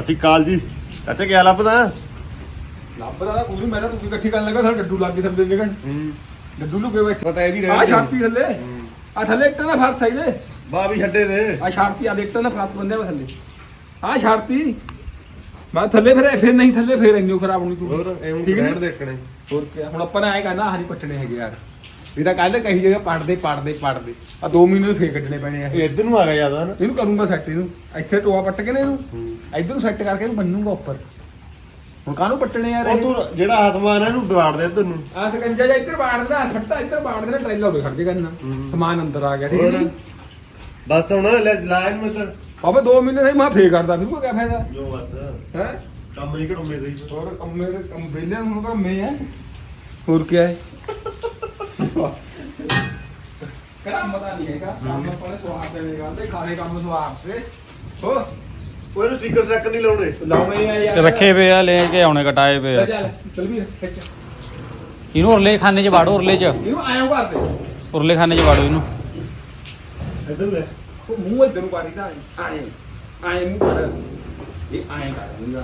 ਅਸੀਂ ਕਾਲ ਜੀ। ਚਾਚਾ ਕੀ ਲੱਭਦਾ? ਲੱਭਦਾ ਤਾਂ ਮੈਂ ਤਾਂ ਇਕੱਠੀ ਕਰਨ ਲੱਗਾ ਫਿਰ ਡੱਡੂ ਲੱਗ ਗਈ ਥੱਲੇ ਨਿਕਣ ਹੂੰ। ਡੱਡੂ ਲੁਕੇ ਬੈਠੇ ਪਤਾ ਇਹਦੀ ਆ ਛਾਤੀ ਥੱਲੇ। ਆ ਥੱਲੇ ਇੱਟਾਂ ਦਾ ਫਰਸ ਆਈ ਦੇ ਬਾ ਵੀ ਛੱਡੇ ਦੇ। ਆ ਛਾਤੀ ਆ ਦੇ ਇੱਟਾਂ ਦਾ ਫਰਸ ਬੰਦਿਆ ਵਾ ਥੱਲੇ। ਆ ਛਾਤੀ ਮੈਂ ਥੱਲੇ ਫਿਰ ਫਿਰ ਨਹੀਂ ਥੱਲੇ ਫਿਰ ਇੰਨੋ ਖਰਾਬ ਹੋਣੀ ਤੂੰ। ਹੋਰ ਐਵੇਂ? ਬੈਠ ਦੇਖਣੇ ਹੋਰ ਕੀ ਹੁਣ ਆਪਾਂ ਨੇ ਐ ਕਹਿੰਦਾ ਹਰੀ ਪੱਟਣੇ ਹੈਗੇ ਯਾਰ। ਇਹ ਤਾਂ ਕਹਿੰਦੇ ਕਹੀ ਜਗ੍ਹਾ ਪੜਦੇ ਪੜਦੇ ਪੜਦੇ ਆ 2 ਮਹੀਨੇ ਨੂੰ ਫੇਰ ਕੱਢਣੇ ਪੈਣੇ ਆ ਇਹ। ਇੱਧਰ ਨੂੰ ਆ ਗਿਆ ਜ਼ਿਆਦਾ ਨਾ? ਇਹਨੂੰ ਕਰੂੰਗਾ ਸੈੱਟ ਇਹਨੂੰ। ਇੱਥੇ ਟੋਆ ਪੱਟ ਕੇ ਨੇ ਇਹਨੂੰ। ਹੂੰ। ਇੱਧਰ ਨੂੰ ਸੈੱਟ ਕਰਕੇ ਇਹਨੂੰ ਬੰਨੂਗਾ ਉੱਪਰ। ਹੁਣ ਕਾਹਨੂੰ ਪੱਟਣੇ ਯਾਰ ਉਹ ਤੂੰ ਜਿਹੜਾ ਆਸਮਾਨ ਹੈ ਇਹਨੂੰ ਦਵਾੜ ਦੇ ਇੱਧਰ ਨੂੰ। ਆ ਸਕੰਜਾ ਜਾਂ ਇੱਧਰ ਬਾੜਦਾ ਸੱਟਾ ਇੱਧਰ ਬਾੜਦੇ ਨੇ ਟ੍ਰੇਲਾ ਹੋਵੇ ਖੜ ਕਰਨਾ। ਹੂੰ। ਸਮਾਨ ਅੰਦਰ ਆ ਗਿਆ ਠੀਕ ਨਹੀਂ ਬਸ ਹੁਣ ਲੈ ਲਾਇਨ ਮੈਂ ਤਾਂ ਬਾਬਾ 2 ਮਹੀਨੇ ਨਹੀਂ ਮੈਂ ਫੇਰ ਕਰਦਾ ਫਿਰ ਕੋਈ ਫਾਇਦਾ? ਜੋ ਬਸ। ਹੈ? ਕੰਮ ਨਹੀਂ ਘਟੂਗੇ ਸਹੀ ਹੋਰ ਕੰਮ ਮੇਰੇ ਕੰਮ ਵੇਲੇ ਹੁਣ ਤਾਂ ਮੈਂ ਹੈ ਹੋਰ ਕੀ ਹੈ? ਕਿਹੜਾ ਪਤਾ ਨਹੀਂ ਹੈਗਾ। ਕੰਮ ਕੋਲੇ ਸਵਾਰ ਦੇਣੇ ਗੱਲ ਤੇ ਖਾਣੇ ਕੰਮ ਸਵਾਰ ਤੇ। ਹੋ। ਉਹ ਇਹਨੂੰ ਸਟicker ਸੈੱਕ ਨਹੀਂ ਲਾਉਣੇ। ਲਾਉਣੇ ਆ ਯਾਰ। ਤੇ ਰੱਖੇ ਪਏ ਆ ਲੈ ਕੇ ਆਉਣੇ ਕਟਾਏ ਪਏ ਆ। ਚੱਲ ਚੱਲ ਵੀ ਖਿੱਚ। ਇਹਨੂੰ ਉਰਲੇ ਖਾਨੇ 'ਚ ਵਾੜੋ ਉਰਲੇ 'ਚ। ਇਹਨੂੰ ਆਇਆ ਕਰ ਦੇ। ਉਰਲੇ ਖਾਨੇ 'ਚ ਵਾੜੋ ਇਹਨੂੰ। ਇੱਧਰ ਲੈ। ਉਹ ਮੂੰਹ ਇਧਰ ਨੂੰ ਪਾੜੀ ਦਾ ਆਏ ਆਏ ਮੂੰਹ ਕਰ। ਇਹ ਆਏ ਕਰ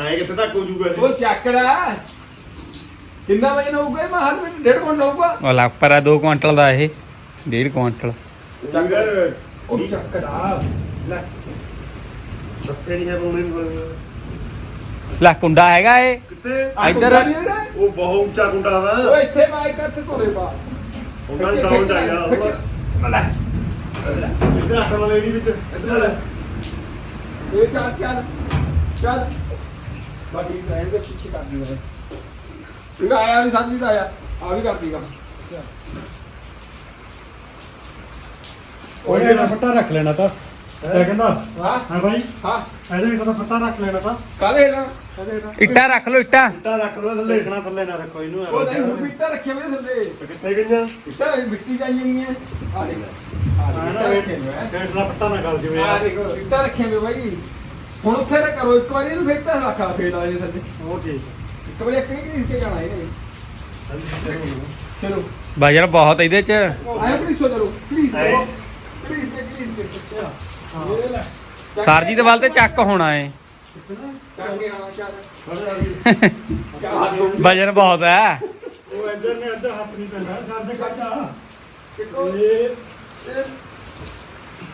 ਆਏ ਕਿੱਥੇ ਤੱਕ ਹੋ ਜੂਗਾ ਉਹ ਚੱਕ ਲੈ। ਕਿੰਨਾ ਵਜੇ ਨਾ ਹੋਊਗਾ ਮੈਂ ਹਰ ਮਿੰਟ ਡੇਢ ਘੰਟਾ ਹੋਊਗਾ ਉਹ ਲੱਗ ਪਰਾ 2 ਕੁਇੰਟਲ ਦਾ ਇਹ 1.5 ਕੁਇੰਟਲ। ਉਹ ਚੱਕ ਲੈ। ਰੱਤੇ ਨਹੀਂ ਹੈ ਨੂੰ। ਲੈ ਕੁੰਡਾ ਹੈਗਾ ਇਹ। ਕਿੱਥੇ? ਆਹ ਇੱਧਰ- ਕੁੰਡਾ ਨੀ ਇਹਦਾ? ਉਹ ਬਹੁਤ ਉੱਚਾ ਕੁੰਡਾ ਦਾ ਉਹ ਇੱਥੇ ਮਾਈਕ ਇੱਥੇ ਧੋਰੇ ਪਾ ਉਹਨਾਂ ਨੂੰ ਡਾਊਨ ਜਾਏਗਾ ਲੈ ਇੱਧਰ ਹੱਥ ਵਾਲੇ ਨਹੀਂ ਵਿੱਚ ਇੱਧਰ ਲੈ ਇਹ ਚੱਲ ਚੱਲ ਚੱਲ। ਬਾਕੀ ਰਹਿਣ ਦੇ ਪਿੱਛੇ ਕਰ ਦੀ ਇਹ ਆਇਆ ਨਹੀਂ ਸਾਡੀ ਦਾ ਆਇਆ। ਆ ਵੀ ਕਰ ਦੀਗਾ ਉਹ ਇਹਦਾ ਫੱਟਾ ਰੱਖ ਲੈਣਾ ਤਾਂ। ਕਿਆ ਕਹਿੰਦਾ ਹਾਂ? ਹਾਂ ਭਾਈ ਹਾਂ। ਇਹਦੇ ਵਿੱਚ ਤਾਂ ਫੱਟਾ ਰੱਖ ਲੈਣਾ ਤਾਂ। ਕਾਲੇ ਨਾ ਇੱਟਾਂ ਰੱਖ ਲਓ ਇੱਟਾਂ। ਇੱਟਾਂ ਰੱਖ ਦੋ ਥੱਲੇ ਦੇਖਣਾ ਥੱਲੇ ਨਾ ਰੱਖੋ ਇਹਨੂੰ ਉਹ ਨਹੀਂ ਸੁਪੀਟਾ ਰੱਖੇ ਮੇਰੇ ਥੱਲੇ। ਤੇ ਕਿੱਥੇ ਗਈਆਂ? ਇੱਟਾਂ ਮਿੱਟੀ ਜਾਈ ਨਹੀਂ ਹੈ ਆ ਦੇਖ ਆ ਹਾਂ ਦੇਖ ਨਾ ਇੱਟਾਂ। ਵੇਟ ਦਾ ਫੱਟਾ ਨਾ ਗਲ ਜਿਵੇਂ ਆ। ਦੇਖੋ ਇੱਟਾਂ ਰੱਖੇ ਹੋਏ ਬਾਈ। ਹੁਣ ਉੱਥੇ ਨਾ ਕਰੋ ਇੱਕ ਵਾਰੀ ਇਹਨੂੰ ਫੇਰ ਤਾਂ ਰੱਖਾ ਫੇਰ ਆ ਜੇ ਸੱਜੇ। ਉਹ ਠੀਕ ਇੱਕ ਵਾਰੀ ਇੱਕ ਨਹੀਂ ਇਸ ਕੇ ਜਾਣਾ ਇਹਨੇ। ਚਲੋ। ਵਜਨ ਬਹੁਤ ਇਹਦੇ 'ਚ। ਆਇਆ ਪਲੀਜ਼ ਸੋ ਚਲੋ। ਪਲੀਜ਼ ਆਏ। ਪਲੀਜ਼ ਤੇ ਪਲੀਜ਼ ਤੇ ਇਹ ਲੈ। ਸਰਜੀ ਦੇ ਵੱਲ ਤੇ ਚੱਕ ਹੋਣਾ ਏ। ਚੱਕ ਵਜਨ ਬਹੁਤ ਹੈ ਉਹ ਇੱਧਰ ਨੇ ਅੱਧਾ ਹੱਥ ਨਹੀਂ ਪੈਂਦਾ। ਸਰ ਦੇ ਕੱਢ ਆ। ਕਿੱਕੋ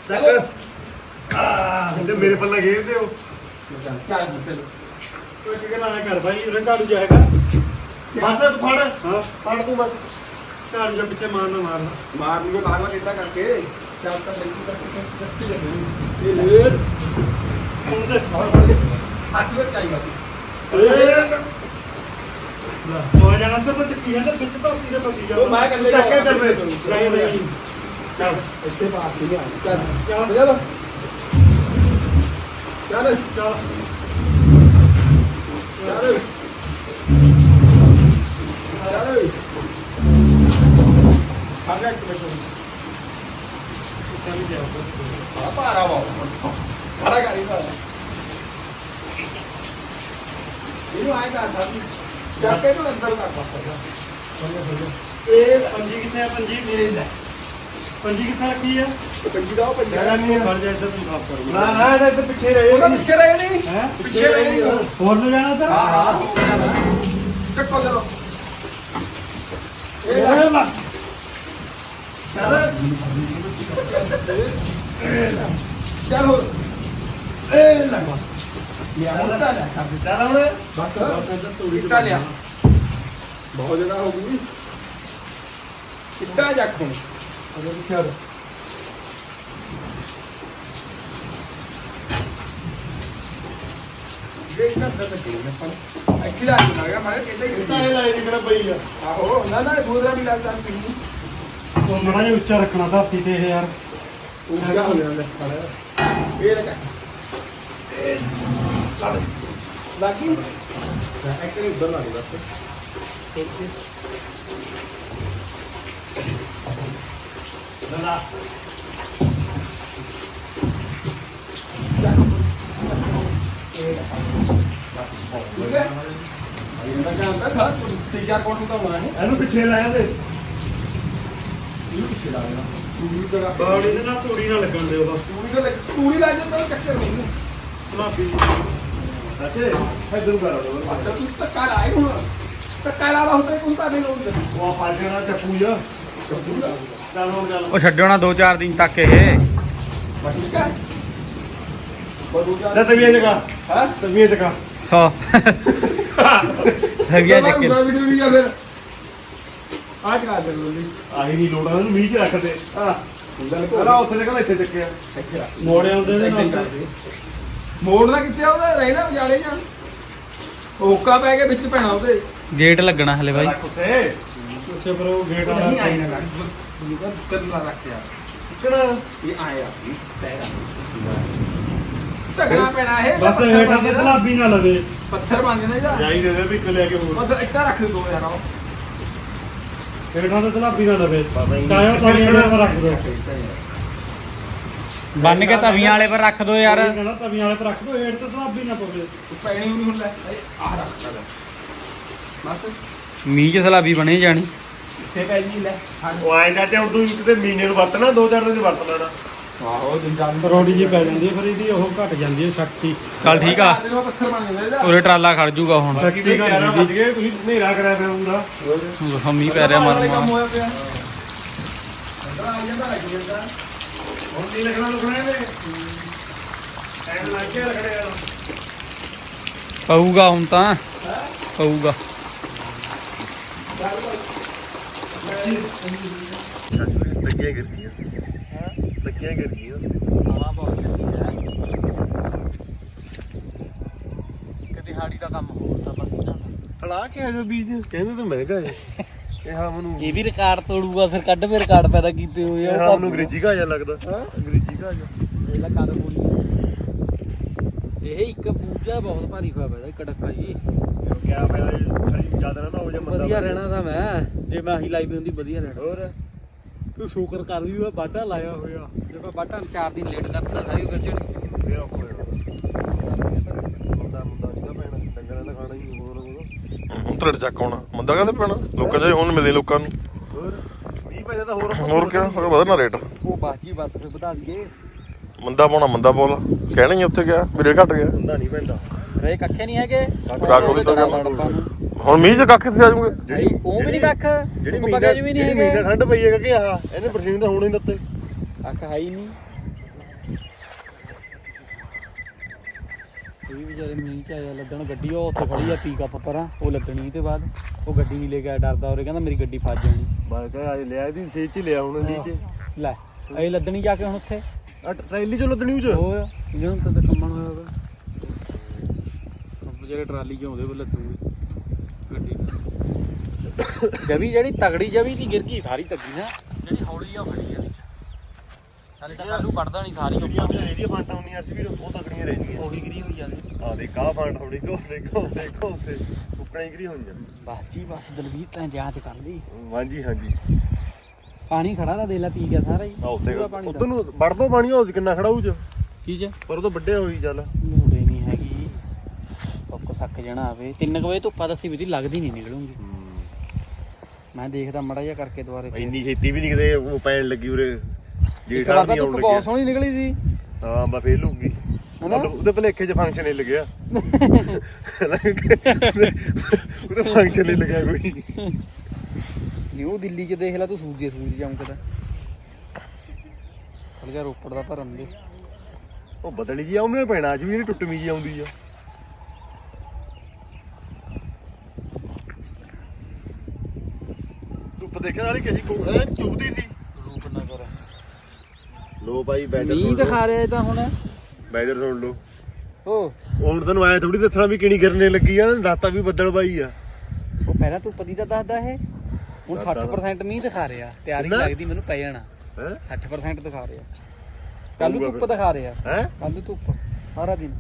ਚੱਕ ਆ ਤੇ ਮੇਰੇ ਪੱਲੇ ਗੇਰ ਉਹ ਚੱਲ ਚੱਲ। ਚਲੋ ਕੋਈ ਕੀ ਨਾ ਕਰ ਭਾਈ ਉਰੇ ਝਾੜੂ ਜਾਏਗਾ ਬਸ ਤੂੰ ਫੜ ਹਾਂ ਫੜ ਤੂੰ ਬਸ ਝਾੜੂ ਦੇ ਪਿੱਛੇ ਮਾਰਨਾ ਮਾਰਨਾ ਮਾਰ ਲੂਗੇ ਬਾਹਰ ਵਾਲਾ ਕਿੱਦਾਂ ਕਰਕੇ ਚੱਲ ਤਾਂ ਬਿਲਕੁਲ ਕਰਕੇ ਸੱਚੀ ਲੱਗੀ ਇਹ ਲੈ ਹੁਣ ਤੇ ਹੱਥ ਵਿੱਚ ਚਾਹੀਦਾ ਹੋ ਜਾਣਾ ਤਾਂ ਤੇ ਕੀ ਹੈ ਤਾਂ ਵਿੱਚ ਤਾਂ ਸੀਦੇ ਫਸੀ ਜਾ ਉਹ ਮੈਂ ਕੱਲੇ ਚੱਕ ਕੇ ਚੱਲ ਵੇ। ਨਹੀਂ ਨਹੀਂ ਚੱਲ ਇੱਥੇ ਬਾਤ ਨਹੀਂ ਆ ਚੱਲ ਚੱਲ ਚੱਲ ਚੱਲ ਚੱਲ ਚੱਲ ਚੱਲ ਖਾਣਾ ਇੱਕ ਮਿੰਟ ਚੱਲ ਗਿਆ ਆ? ਪਾਰਾ ਵਾ ਖੜਾ ਕਰੀ ਪਾ ਇਹਨੂੰ ਆਏ ਕਰ ਸਾਡੀ ਚੱਕ ਕੇ ਨੂੰ ਅੰਦਰ ਕਰ ਪਾਸਾ ਇਹ ਪੰਜੀ ਕਿੱਥੇ ਆ। ਪੰਜੀ ਪੰਜੀ ਕਿੱਥੇ ਰੱਖੀ ਆ? ਪੰਜੀ ਦਾ ਉਹ ਪੰਜੀ ਜਗ੍ਹਾ ਨਹੀਂ। ਫੜ ਜਾ ਇੱਧਰ ਨੂੰ ਸਾਫ਼ ਕਰ। ਨਾ ਨਾ ਇਹਦਾ ਇੱਥੇ ਪਿੱਛੇ ਰਹੇ ਉਹਦਾ ਪਿੱਛੇ ਰਹਿ ਨਹੀਂ ਹੈ? ਪਿੱਛੇ ਰਹਿ ਨਹੀਂ ਹੋਰ ਨੂੰ ਜਾਣਾ ਤਾਂ ਹਾਂ ਹਾਂ। ਕੱਟੋ ਚਲੋ ਇਹ ਲੈ ਇਹ ਲਾ। ਚੱਲ। ਚੱਲ ਹੋ ਇਹ ਲੈ ਲਿਆ ਮੁੱਟਾ ਲੈ। ਕਰ ਦਿੱਤਾ ਚੱਲ ਹੁਣ ਬਸ ਇੱਟਾ ਲਿਆ। ਬਹੁਤ ਜਗ੍ਹਾ ਹੋ ਗਈ। ਇੱਟਾ ਜੱਖ ਹੁਣ? ਅਗਰ ਵਿਚਾਰ ਇਹ ਇੰਨਾ ਦਰਦ ਕਿਉਂ ਪਰ ਅਖਿਲਾ ਨਹੀਂ ਲੱਗਾ ਮੈਂ ਕਹਿੰਦਾ ਇਹਨਾਂ ਇਹਨੂੰ ਪਿੱਛੇ ਲਾਇਆ ਤੇ ਬਾੜੀ ਦੇ ਨਾਲ ਤੂੜੀ ਨਾਲ ਲੱਗਣ ਦਿਓ ਬਸ ਤੂੜੀ ਅੱਛੇ ਇਧਰ ਕਰ ਲਓ ਅੱਛਾ ਤੂੰ ਧੱਕਾ ਲਾਏ ਹੁਣ ਧੱਕਾ ਚੱਪੂ ਜਾ। ਚੱਲ ਹੁਣ ਚੱਲ। ਉਹ ਛੱਡਿਓ ਨਾ 2-4 ਦਿਨ ਤੱਕ ਇਹ। ਬਸ ਠੀਕ ਹੈ ਬਦੂ ਜਾ ਲੈ ਤਵੀਆਂ ਜਗਾ ਹਾਂ? ਤਵੀਆਂ ਜਗਾ ਹੋ। ਸਭੀਆ ਚੱਕੇ ਮੈਂ ਵੀਡੀਓ ਨਹੀਂ ਆ ਫਿਰ? ਆਜ ਕਾ ਦੇ ਲੋਲੀ ਆਹੀ ਨਹੀਂ ਲੋੜਾਂ ਨੂੰ ਮੀਂਹ ਚ ਰੱਖ ਦੇ। ਆ ਗੱਲ ਹਲਾ ਉੱਥੇ ਨਿਕਲ ਇੱਥੇ ਚੱਕਿਆ। ਮੋੜੇ ਆਉਂਦੇ ਨੇ। ਹੀ ਨਾਲ ਕਰਦੇ। ਮੋੜਨਾ ਕਿੱਥੇ ਆ ਉਹਦਾ? ਰਹਿਣਾ ਵਿਚਾਲੇ ਜਾਂ ਓਕਾ ਪੈ ਕੇ ਵਿੱਚ ਪੈਣਾ ਉਹਦੇ। ਗੇਟ ਲੱਗਣਾ ਹਲੇ ਬਾਈ। ਰੱਖ ਉੱਥੇ ਉੱਥੇ ਪਰ ਉਹ ਗੇਟ ਵਾਲਾ ਨਹੀਂ ਆਈ ਨਾ ਕਰਨਾ ਰੱਖਿਆ। ਕਿਹੜਾ ਇਹ ਆਇਆ ਝਗੜਾ ਪੈਣਾ ਇਹ। ਬਸ ਹੇਠਾਂ ਤੇ ਸਲਾਬੀ ਨਾ ਲਵੇ। ਪੱਥਰ ਬਣ ਜਾਣਾ ਇਹਦਾ। ਜਾਈ ਦੇ ਦੇ ਵੀ ਇੱਕ ਲੈ ਕੇ ਹੋਰ। ਮਤਲਬ ਇੱਟਾਂ ਰੱਖ ਦੋ ਯਾਰ ਉਹ ਹੇਠਾਂ ਤੇ ਸਲਾਬੀ ਨਾ ਲਵੇ। ਹੀ ਨਹੀਂ। ਕਾਇਆ ਤਵੀਆਂ ਦੇ ਉੱਪਰ ਰੱਖ ਦਿਓ ਬੰਨ ਕੇ ਤਵੀਆਂ ਵਾਲੇ ਪਰ ਰੱਖ ਦੋ ਯਾਰ। ਉਹ ਕਹਿੰਦਾ ਤਵੀਆਂ ਵਾਲੇ ਪਰ ਰੱਖ ਦਿਓ ਹੇਠ ਤੇ ਸਲਾਬੀ ਨਾ ਪਵੇ। ਪੈਣੀ ਨਹੀਂ ਹੁੰਦਾ ਇਹ ਆਹ ਰੱਖ ਲੈ। ਬਸ। ਮੀਂਹ ਚ ਸਲਾਬੀ ਬਣੇ ਜਾਣੀ। ਇੱਥੇ ਪੈ ਜੀ ਲੈ? ਉਹ ਆਏ ਚਾਚਾ ਹੁਣ ਤੂੰ ਕਿਤੇ ਮਹੀਨੇ ਨੂੰ ਵਰਤਣਾ ਦੋ ਚਾਰ ਦਿਨ ਵਰਤ ਲੈਣਾ। ਆਹੋ ਜਿੰਦਾ ਰੋੜੀ ਜੀ ਪੈ ਜਾਂਦੀ ਹੈ ਫਿਰ ਇਹਦੀ ਉਹ ਘਟ ਜਾਂਦੀ ਹੈ ਸ਼ਕਤੀ। ਚੱਲ ਠੀਕ ਆ। ਪੱਥਰ ਬਣ ਜਾਂਦਾ ਇਹਦਾ। ਉਰੇ ਟਰਾਲਾ ਖੜ ਜੂਗਾ ਹੁਣ। ਬਾਕੀ ਤੇ 11 ਵੱਜ ਗਏ ਤੁਸੀਂ ਹਨੇਰਾ ਕਰਿਆ ਪਿਆ ਹੁੰਦਾ। ਹਮੀ ਪੈ ਰਿਹਾ ਵਾਲੇ। ਕੰਮ ਮਰਮਾ ਹੋਇਆ ਪਿਆ ਅੰਦਰ ਆ ਜਾਂਦਾ ਲੱਗ ਜਾਂਦਾ। ਹੁਣ ਨਹੀਂ ਲੱਗਣਾ ਲੁਕਣਾ ਇਹਨੇ ਟਾਈਮ ਲੱਗ ਗਿਆ ਲੱਗਣੇ ਯਾਰ ਪਊਗਾ ਹੁਣ ਤਾਂ। ਪਊਗਾ। ਲੱਗੀਆਂ ਗਿਰ ਗਈਆਂ ਲੱਗੀਆਂ ਗਿਰ ਗਈਆਂ ਹਵਾ ਬਹੁਤ ਕਦੇ ਹਾੜੀ ਦਾ ਕੰਮ ਹੋਰ ਤਾਂ ਬਸ ਨਾ ਹਲਾ ਕੇ ਆ ਜੋ ਬੀਜ ਕਹਿੰਦੇ ਤਾਂ ਮਹਿੰਗਾ ਹੈ ਇਹ ਹਮ ਨੂੰ ਇਹ ਵੀ ਰਿਕਾਰਡ ਤੋੜੂਗਾ ਫਿਰ ਕੱਢ ਮੇ ਰਿਕਾਰਡ ਪੈਦਾ ਕੀਤੇ ਹੋਏ ਇਹ ਹਮ ਨੂੰ ਅੰਗਰੇਜ਼ੀ ਘਾਜਾ ਲੱਗਦਾ। ਅੰਗਰੇਜ਼ੀ ਘਾਜਾ ਇਹਲਾ ਕਰ ਬੋਲੀ ਇਹ ਇੱਕ ਪੂਜਾ ਬਹੁਤ ਭਾਰੀ ਹੋਇਆ ਪਿਆ ਕੜਕਾ ਜੀ। ਕਿਆ ਫਾਇਦਾ ਹੋ ਜਾ? ਮੰਦਾ ਵਧੀਆ ਰਹਿਣਾ ਤਾਂ ਮੈਂ। ਜੇ ਮੈਂ ਆਹੀ ਲਾਈ ਵੀ ਹੁੰਦੀ ਵਧੀਆ ਰਹਿਣਾ। ਹੋਰ? ਤੂੰ ਸ਼ੁਕਰ ਕਰ ਵੀ ਉਹ ਬਾਟਾ ਲਾਇਆ ਹੋਇਆ। ਜੇ ਮੈਂ ਬਾਟਾ 4 ਦਿਨ ਲੇਟ ਕਰਤਾ ਸਾਰੀ ਕਰ ਇਹ ਔਖਾ ਹੋਇਆ ਮੁੰਡਾ ਮੁੰਡਾ ਨਹੀਂ ਤਾਂ ਪੈਣਾ ਡੰਗਰਾਂ ਦਾ ਖਾਣਾ ਹੀ ਹੋਰ ਹੋਰ। ਉਤਰੜ ਚੱਕ ਆਉਣਾ ਮੰਦਾ ਕਾਹਦੇ ਪੈਣਾ ਲੋਕਾਂ ਦੇ ਹੁਣ ਮਿਲੇ ਲੋਕਾਂ ਨੂੰ। ਹੋਰ? 20 ਪੈਸੇ ਤਾਂ ਹੋਰ ਹੋਰ ਕਿਆ ਹੋਰ ਵਧਣਾ ਰੇਟ। ਉਹ ਬਾਜੀ ਬਸ ਫਿਰ ਵਧਾ ਦਈਏ। ਮੰਦਾ ਪਾਉਣਾ ਮੰਦਾ ਪਾਉਲਾ ਕਹਿਣਾ ਹੀ ਉੱਥੇ ਗਿਆ ਰੇਟ ਘਟ ਗਿਆ। ਹੁੰਦਾ ਨਹੀਂ ਪੈਂਦਾ। ਰੇ ਕੱਖੇ ਨਹੀਂ ਹੈਗੇ। ਕੱਖ ਉਹਦੀ ਤਾਂ ਗੱਲ ਹੁਣ ਮੀਂਹ ਚ ਕੱਖ ਕਿੱਥੇ ਆ ਜਾਊਗੇ। ਭਾਈ ਉਹ ਵੀ ਨਹੀਂ ਕੱਖ ਜਿਹੜੀ ਚ ਵੀ ਨਹੀਂ ਜਿਹੜੀ ਹੈਗੇ ਠੰਡ ਪਈ ਹੈ ਕਿ ਆਹ ਇਹਨੇ ਪਰਸੀਨ ਤਾਂ ਹੋਣੇ ਹੀ ਦਿੱਤੇ। ਕੱਖ ਹੈ ਹੀ ਨਹੀਂ। ਇਹ ਵੀ ਵਿਚਾਰੇ ਮੀਂਹ ਚ ਆਇਆ ਲੱਗਣ ਗੱਡੀ ਉਹ ਉੱਥੇ ਖੜੀ ਆ ਪੀਕਅਪ ਪਰਾਂ ਉਹ ਲੱਗਣੀ ਤੇ ਬਾਅਦ ਉਹ ਗੱਡੀ ਨਹੀਂ ਲੈ ਕੇ ਆਇਆ, ਡਰਦਾ ਉਹਰੇ ਕਹਿੰਦਾ ਮੇਰੀ ਗੱਡੀ ਫਸ ਜਾਣੀ। ਬਾਅਦ ਕਹ ਅੱਜ ਲਿਆ ਇਹਦੀ ਛੇ ਚ ਹੀ ਲਿਆ ਹੁਣ ਨੀਚੇ। ਲੈ ਇਹ ਲੱਦਣੀ ਜਾ ਕੇ ਹੁਣ ਉੱਥੇ। ਆ ਟਰੈਲੀ ਚ ਲੱਦਣੀ ਉਹ ਚ? ਹੋਰ ਜਿਹਨੂੰ ਤਾਂ ਕੰਮਣ ਹੋਇਆ ਵਾ ਜਿਹੜੇ ਟਰਾਲੀ ਚ ਆਉਂਦੇ ਉਹ ਲੱਦੂਗੇ ਜਵੀ ਜਿਹੜੀ ਤਗੜੀ ਜਵੀ ਦੀ ਗਿਰ ਗਈ ਸਾਰੀ ਤੱਗੀ ਨਾ। ਜਿਹੜੀ ਹੌਲੀ ਆ ਉਹ ਖੜੀ ਆ ਵਿੱਚ। ਹਾਲੇ ਤਾਂ ਕਾਹਨੂੰ ਕੱਢਦਾ ਨਹੀਂ ਸਾਰੀ ਜਿਹੜੀਆਂ ਆਪਣੇ ਇਹਦੀਆਂ ਫਾਂਟਾਂ ਹੁੰਦੀਆਂ ਸੀ ਵੀ ਉਹ ਤਕੜੀਆਂ ਰਹਿੰਦੀਆਂ। ਉਹੀ ਗਿਰੀ ਹੋਈ ਜਾਂਦੀ। ਆ ਦੇਖ ਆਹ ਫਾਂਟ ਥੋੜੀ ਕੋ ਦੇਖੋ ਦੇਖੋ ਉੱਤੇ ਉੱਕਣੇ ਗਰੀ ਹੋਈਆਂ ਬਸ ਜੀ ਬਸ ਦਲਵੀਰ ਤਾਂ ਜਾਂਚ ਕਰ ਲਈ ਹਾਂਜੀ ਹਾਂਜੀ। ਪਾਣੀ ਖੜਾ ਦਾ ਦੇਲਾ ਪੀ ਗਿਆ ਸਾਰਾ ਹੀ। ਆ ਪੂਰਾ ਪਾਣੀ ਉਧਰ ਨੂੰ ਵੜ ਦੋ ਪਾਣੀ ਹੋ ਕਿੰਨਾ ਖੜਾ ਹੋਊ ਚ। ਕੀ ਚ? ਪਰ ਉਹ ਤਾਂ ਵੱਡੇ ਹੋਈ ਚੱਲ। ਮੂੜੇ ਨਹੀਂ ਹੈਗੀ। ਸੁੱਕ ਸੱਕ ਜਣਾ ਆਵੇ। 3 ਵਜੇ ਧੁੱਪਾ ਦੱਸੀ ਵੀ ਦੀ ਲੱਗਦੀ ਨਹੀਂ ਨਿਕਲੂਗੀ। ਮੈਂ ਦੇਖਦਾ ਮੜਾ ਜਿਹਾ ਕਰਕੇ ਦੁਬਾਰੇ ਫੇਰ। ਇੰਨੀ ਛੇਤੀ ਵੀ ਨਹੀਂ ਕਿਤੇ ਉਹ ਪੈਣ ਲੱਗੀ ਉਰੇ। ਇੱਕ ਜੇਠ ਵਾਰ ਆ ਤਾਂ ਨਹੀਂ ਆਉਣ ਧੁੱਪ ਬਹੁਤ ਲੱਗਿਆ। ਸੋਹਣੀ ਨਿਕਲੀ ਸੀ। ਹਾਂ ਬਾ ਫੇਰ ਲੂਗੀ ਹਨਾ? ਉਹਦੇ ਭਲੇਖੇ 'ਚ ਫੰਕਸ਼ਨ ਹੀ ਲੱਗਿਆ। ਉਹਦੇ ਫੰਕਸ਼ਨ ਹੀ ਲੱਗਿਆ ਕੋਈ। ਨਿਊ ਦਿੱਲੀ 'ਚ ਦੇਖ ਲੈ ਤੂੰ ਸੂਰਜ ਸੂਰਜ ਚਮਕਦਾ ਜਾ ਰੋਪੜ ਦਾ ਭਰਨ ਦੇ। ਉਹ ਬਦਲੀ ਜੀ ਆਉਣੇ ਪੈਣਾ ਅੱਜ ਵੀ ਜਿਹੜੀ ਟੁੱਟਵੀਂ ਜੀ ਆਉਂਦੀ ਆ। ਧੁੱਪ ਦੇਖਣ ਵਾਲੀ ਕਿਸੇ ਕੋ ਐ ਚੁੱਭਦੀ ਸੀ ਰੂਪ ਨਗਰ ਲੋ ਭਾਈ ਬੈਦਰ ਮੀਂਹ ਦਿਖਾ ਰਿਹਾ ਇਹ ਤਾਂ ਹੁਣ। ਬੈਦਰ ਸੁਣ ਲੋ ਓ। ਹੁਣ ਤੈਨੂੰ ਆਇਆ ਥੋੜੀ ਦੱਸਣਾ ਵੀ ਕਿਹੜੀ ਗਿਰਨੇ ਲੱਗੀ ਆ ਦਾਤਾ ਵੀ ਬੱਦਲ ਬਾਈ ਆ। ਉਹ ਪਹਿਲਾਂ ਧੁੱਪ ਦੀ ਤਾਂ ਦੱਸਦਾ ਇਹ। ਹੁਣ ਦੱਸਦਾ 60% ਮੀਂਹ ਦਿਖਾ ਰਿਹਾ। ਤਿਆਰੀ ਕਿੰਨਾ? ਲੱਗਦੀ ਮੈਨੂੰ ਪੈ ਜਾਣਾ। ਹੈ? 60% ਦਿਖਾ ਰਿਹਾ। ਕੱਲ ਨੂੰ ਹੋਊਗਾ ਧੁੱਪ ਦਿਖਾ ਰਿਹਾ। ਹੈ? ਕੱਲ ਨੂੰ ਧੁੱਪ। ਸਾਰਾ ਦਿਨ।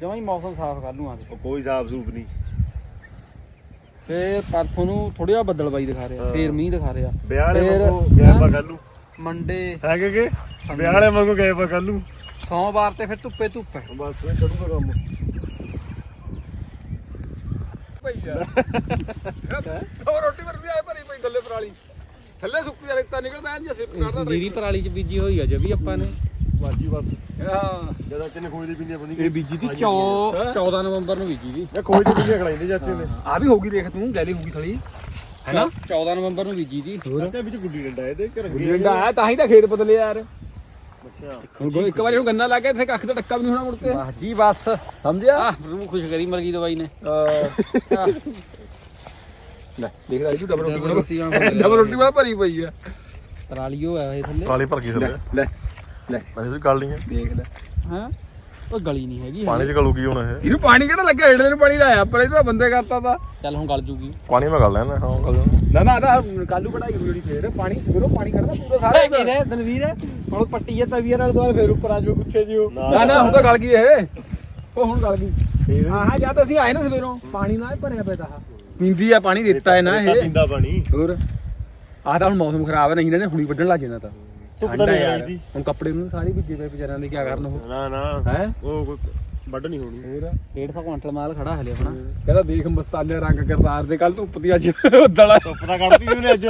ਜਮਾਂ ਹੀ ਮੌਸਮ ਸਾਫ਼ ਕਰ ਲੂ ਆ ਕੇ ਕੋਈ ਹਿਸਾਬ ਸੂਪ ਨਹੀਂ ਫੇਰ ਪਰਸੋਂ ਨੂੰ ਥੋੜਾ ਜਿਹਾ ਬੱਦਲਬਾਈ ਦਿਖਾ ਰਿਹਾ। ਫੇਰ ਮੀਂਹ ਦਿਖਾ ਰਿਹਾ। ਵਿਆਹ ਵਾਲੇ ਫੇਰ, ਗਏ? ਪਾ ਕੱਲ ਨੂੰ। ਮੰਡੇ। ਹੈਗੇ ਕਿ? ਵਿਆਹ ਵਾਲੇ ਵਾਂਗੂ ਗਏ ਪਾ ਕੱਲ ਨੂੰ। ਸੋਮਵਾਰ ਤੇ ਫਿਰ ਧੁੱਪੇ ਧੁੱਪ ਹੈ। ਬਸ ਇਹ ਕਰੂਗਾ ਕੰਮ। ਭਈਆ ਉਹ ਰੋਟੀ ਪਰ ਵੀ ਆਏ ਭਰੀ ਪਈ ਗੱਲੇ ਪਰਾਲੀ। ਥੱਲੇ ਸੁੱਕੀ ਦਾ ਰੇਤਾ ਨਿਕਲਦਾ ਐਨ ਜਿਹਾ ਸਿਰ ਕਰਦਾ ਜੀਰੀ ਪਰਾਲੀ ਚ ਬੀਜੀ ਹੋਈ ਆ ਜਵੀ ਆਪਾਂ ਨੇ। ਬਾਜੀ ਬਸ। ਹਾਂ। ਜਦੋਂ ਕਿੰਨੇ ਖੋਏ ਦੀ ਪਿੰਨੀਆਂ ਬਣੀ ਇਹ ਬੀਜੀ ਦੀ 14 ਨਵੰਬਰ ਨੂੰ ਬੀਜੀ ਦੀ। ਇਹ ਖੋਏ ਦੀ ਪਿੰਨੀਆਂ ਖਲਾਈਂਦੇ ਚਾਚੇ ਨੇ। ਆ ਵੀ ਹੋਗੀ ਦੇਖ ਤੂੰ ਗੈਲੀ ਹੋਗੀ ਥਲੀ। ਹੈਨਾ? 14 ਨਵੰਬਰ ਨੂੰ ਬੀਜੀ ਦੀ। ਚਾਚਾ ਵਿੱਚ ਗੁੱਡੀ ਡੰਡਾ ਇਹਦੇ ਘਰ ਗੁੰਡਾ ਆ ਤਾਂ ਹੀ ਤਾਂ ਖੇਤ ਬਦਲੇ ਯਾਰ। ਅੱਛਾ। ਹੁਣ ਇੱਕ ਵਾਰੀ ਹੁਣ ਗੰਨਾ ਲਾ ਕੇ ਇੱਥੇ ਕੱਖ ਦਾ ਟੱਕਾ ਵੀ ਨਹੀਂ ਹੋਣਾ ਮੁੜ ਕੇ। ਵਾਹ ਜੀ ਬਸ। ਸਮਝਿਆ? ਆਹ ਰੂਹ ਖੁਸ਼ ਕਰੀ ਮਰਗੀ ਦਵਾਈ ਨੇ। ਲੈ ਦੇਖ ਲੈ ਤੂੰ ਡਬਲ ਰੋਟੀ ਡਬਲ ਰੋਟੀ ਬਣਾ ਭਰੀ ਪਈ ਆ। ਪਰਾਲੀ ਉਹ ਆ ਇਹ ਥੱਲੇ। ਕਾਲੀ ਭਰ ਗਈ ਥੱਲੇ। ਲੈ। ਲੈ। ਮੈਂ ਇਧਰ ਕੱਢ ਲਈਆਂ ਦੇਖ ਲੈ। ਹਾਂ? ਉਹ ਗਲੀ ਨਹੀਂ ਹੈਗੀ ਪਾਣੀ 'ਚ ਗਲੂਗੀ ਹੁਣ ਇਹ। ਇਹਨੂੰ ਪਾਣੀ ਕਿਹੜਾ ਲੱਗਿਆ? ਹੇਠ ਨੂੰ ਪਾਣੀ ਲਾਇਆ ਪਰ ਇਹ ਤਾਂ ਬੰਦੇ ਕਰਤਾ ਤਾ। ਚੱਲ ਹੁਣ ਗਲ ਜੂਗੀ। ਪਾਣੀ ਮੈਂ ਕਰ ਲੈਣਾ ਹਾਂ ਗੱਲ ਨਾ ਨਾ ਨਾ ਕੱਲੂ ਕਢਾਈ ਜਿਹੜੀ ਫੇਰ। ਪਾਣੀ ਫਿਰੋ ਪਾਣੀ ਕੱਢਦਾ ਪੂਰਾ ਸਾਰਾ ਇਹਦਾ। ਦਲਵੀਰ। ਹੁਣ ਪੱਟੀ ਹੈ ਤਵੀਰ ਨਾਲ ਦੁਆਰ ਫੇਰ ਉੱਪਰ ਆ ਜਾਓ ਗੁੱਛੇ ਜਿਓ ਨਾ ਨਾ ਹੁਣ ਤਾਂ ਗਲ ਗਈ ਇਹ। ਉਹ ਹੁਣ ਗਲ ਗਈ। ਫੇਰ? ਹਾਂ ਹਾਂ ਜਦ ਅਸੀਂ ਆਏ ਨਾ ਸਵੇਰੋਂ। ਪਾਣੀ ਨਾਲ ਹੀ ਭਰਿਆ ਪਿਆ ਤਾ ਪੀਂਦੀ ਆ ਪਾਣੀ ਦਿੱਤਾ ਹੈ ਨਾ ਇਹ। ਪੀਂਦਾ ਪਾਣੀ। ਹੋਰ। ਆਹ ਤਾਂ ਹੁਣ ਮੌਸਮ ਖਰਾਬ ਹੈ ਨਹੀਂ ਇਹਨਾਂ ਨੇ ਹੁਣੀ ਵੱਢਣ ਲੱਗ ਜਾਣਾ ਤਾਂ। ਧੁੱਪ ਠੰਡ ਤਾਂ ਹੈ ਨਹੀਂ ਯਾਰ। ਲੱਗਦੀ। ਹੁਣ ਕੱਪੜੇ ਨੂੰ ਸਾਰੇ ਭਿੱਜੇ ਪਏ ਵਿਚਾਰਿਆਂ ਦੇ ਕੀ ਕਰਨ ਉਹ। ਨਾ ਨਾ। ਹੈ? ਉਹ ਕੋਈ ਵੱਢ ਨਹੀਂ ਹੋਣੀ। 150 ਕੁਇੰਟਲ ਮਾਲ ਖੜਾ ਹਲੇ ਆਪਣਾ। ਕਹਿੰਦਾ ਦੇਖ ਮਸਤਾਨੇ ਰੰਗ ਕਰਤਾਰ ਦੇ ਕੱਲ ਧੁੱਪ ਦੀ ਅੱਜ ਉਦਲਾ ਧੁੱਪ ਤਾਂ ਕੱਢਦੀ ਉਹਨੇ ਅੱਜ।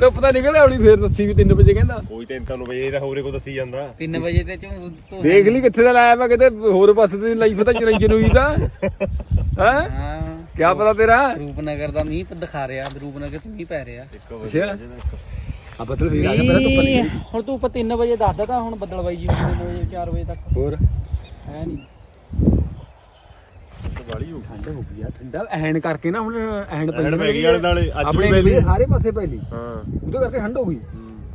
ਧੁੱਪ ਤਾਂ ਨਿਕਲ ਆਉਣੀ ਫੇਰ ਦੱਸੀ ਵੀ 3 ਵਜੇ ਕਹਿੰਦਾ। ਕੋਈ ਤਿੰਨ ਤੁਹਾਨੂੰ ਵਜੇ ਤਾਂ ਹੋਰੇ ਕੋ ਦੱਸੀ ਜਾਂਦਾ। 3 ਵਜੇ ਤੇ ਤੋਂ ਦੇਖ ਲਈ ਕਿੱਥੇ ਦਾ ਲਾਇਆ ਵਾ ਕਿਤੇ ਹੋਰ ਪਾਸੇ ਤੇ ਲਾਈਫ ਤਾਂ ਚਰੰਜਨ ਹੋਈ ਦਾ ਹੈ? ਹਾਂ। ਕੀ ਪਤਾ ਤੇਰਾ? ਰੂਪਨਗਰ ਦਾ ਮੀਂਹ ਦਿਖਾ ਰਿਹਾ ਰੂਪਨਗਰ ਚ ਮੀਂਹ ਪੈ ਰਿਹਾ। ਇੱਕ ਵਜੇ ਅੱਛਾ। ਵਜੇ ਦਾ ਇੱਕ ਆ ਬੱਦਲ ਫੇਰ ਆ ਗਿਆ ਪਹਿਲਾਂ ਧੁੱਪ ਨਿਕਲੀ। ਹੁਣ ਤੂੰ ਉੱਪਰ 3 ਵਜੇ ਦੱਸਦਾ ਤਾਂ ਹੁਣ ਬੱਦਲ ਬਾਈ ਜੀ 3 ਵਜੇ 4 ਵਜੇ ਤੱਕ। ਹੋਰ? ਹੈ ਨਹੀਂ ਵਾਲੀ ਹੋ ਠੰਡ ਹੋ ਗਈ ਆ ਠੰਡਾ ਐਨ ਕਰਕੇ ਨਾ ਹੁਣ ਐਨ ਪਈ ਐਨ ਪੈ ਗਈ ਆਲੇ ਦੁਆਲੇ, ਅੱਜ ਵੀ ਆਪਣੇ ਪੈ ਗਈ। ਇੰਡੀਆ ਸਾਰੇ ਪਾਸੇ ਪੈ ਲਈ ਹਾਂ। ਉਹਦੇ ਕਰਕੇ ਠੰਡ ਹੋ ਗਈ।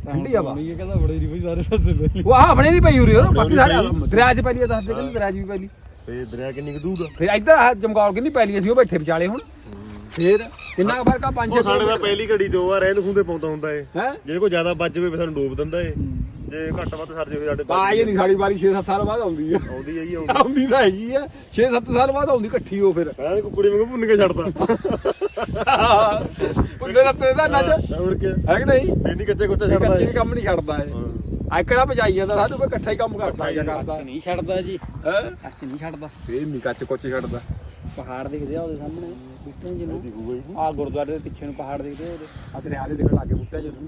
ਠੰਡੀ ਹਵਾ ਇਹ ਕਹਿੰਦਾ ਬੜੇ ਨਹੀਂ ਬਈ ਸਾਰੇ ਪਾਸੇ ਉਹ ਆ ਆਪਣੇ ਨਹੀਂ ਪਈ ਉਰੇ ਉਹ ਬਾਕੀ ਸਾਰੇ ਪਈ। ਦਰਿਆ 'ਚ ਪੈ ਲਈ ਆ, ਦੱਸ ਦੇ ਕਹਿੰਦੇ ਦਰਿਆ 'ਚ ਵੀ ਪੈ ਲਈ ਫੇਰ ਦਰਿਆ ਕਿੰਨੀ ਕੁ ਦੂਰ ਆ? ਫਿਰ ਇੱਧਰ ਆ ਜਮਗੌਰ ਕਿੰਨੀ ਪੈ ਲਈ ਅਸੀਂ ਉਹ ਬੈਠੇ ਵਿਚਾਲੇ ਹੁਣ। ਫੇਰ ਕਿੰਨਾ ਕੁ ਫ਼ਰਕ ਆ? 5 ਉਹ ਸਾਡੇ ਦਾ ਪਹਿਲੀ ਘੜੀ ਦੋ ਵਾਰ ਰਹਿੰਦ ਖੂੰਦੇ ਪਾਉਂਦਾ ਹੁੰਦਾ ਏ ਹੈ? ਜੇ ਕੋਈ ਜ਼ਿਆਦਾ ਵੱਜ ਜਾਵੇ ਫਿਰ ਸਾਨੂੰ ਡੋਬ ਦਿੰਦਾ ਏ ਜੇ ਘੱਟ ਵੱਧ ਸਰ ਜਾਵੇ ਸਾਡੇ ਬਾਜ ਨਹੀਂ ਸਾਡੀ ਵਾਰੀ 6-7 ਸਾਲ ਬਾਅਦ ਆਉਂਦੀ ਆ। ਆਉਂਦੀ ਹੈ ਜੀ ਆਉਂਦੀ ਆਉਂਦੀ ਤਾਂ ਹੈਗੀ ਆ। 6-7 ਸਾਲ ਬਾਅਦ ਆਉਂਦੀ ਇਕੱਠੀ ਹੋ ਫਿਰ। ਨੀ ਕੁੱਕੜੀ ਵਾਂਗੂ ਭੁੰਨ ਕੇ ਛੱਡਦਾ। ਪੁੱਲੇ ਦਾ ਤੇ ਦਾ ਨੱਜ ਹੋਰ ਕੀ। ਹੈ ਕਿ ਨਹੀਂ? ਨਹੀਂ ਕੱਚੇ ਕੁੱਚੇ ਇਹ ਛੱਡਦਾ ਕੱਚੇ ਏ ਕੰਮ ਨਹੀਂ ਛੱਡਦਾ ਇਹ। ਆਇਕੜਾ ਭਜਾਈ ਜਾਂਦਾ ਸਾਨੂੰ ਕੋਈ ਇਕੱਠਾ ਹੀ ਕੰਮ ਕਰਦਾ ਜਾਂ ਕਰਦਾ। ਨਹੀਂ ਛੱਡਦਾ ਜੀ। ਹੈ? ਅੱਛ ਨਹੀਂ ਛੱਡਦਾ। ਫੇਰ ਨਹੀਂ ਕੱਚ ਕੁੱਚ ਛੱਡਦਾ। ਪਹਾੜ ਦਿਖਦੇ ਆ ਉਹਦੇ ਸਾਹਮਣੇ। ਬਿੱਟੂ ਜੀ ਨੂੰ। ਦਿਖੂਗਾ ਜੀ ਆ ਗੁਰਦੁਆਰੇ ਦੇ ਪਿੱਛੇ ਨੂੰ ਪਹਾੜ ਦਿਖਦੇ ਆ ਉਹਦੇ ਆ ਤੇਰੇ ਆਲੇ ਦੇਖਣ ਲੱਗੇ ਬੁੱਟਿਆ ਜਦੋਂ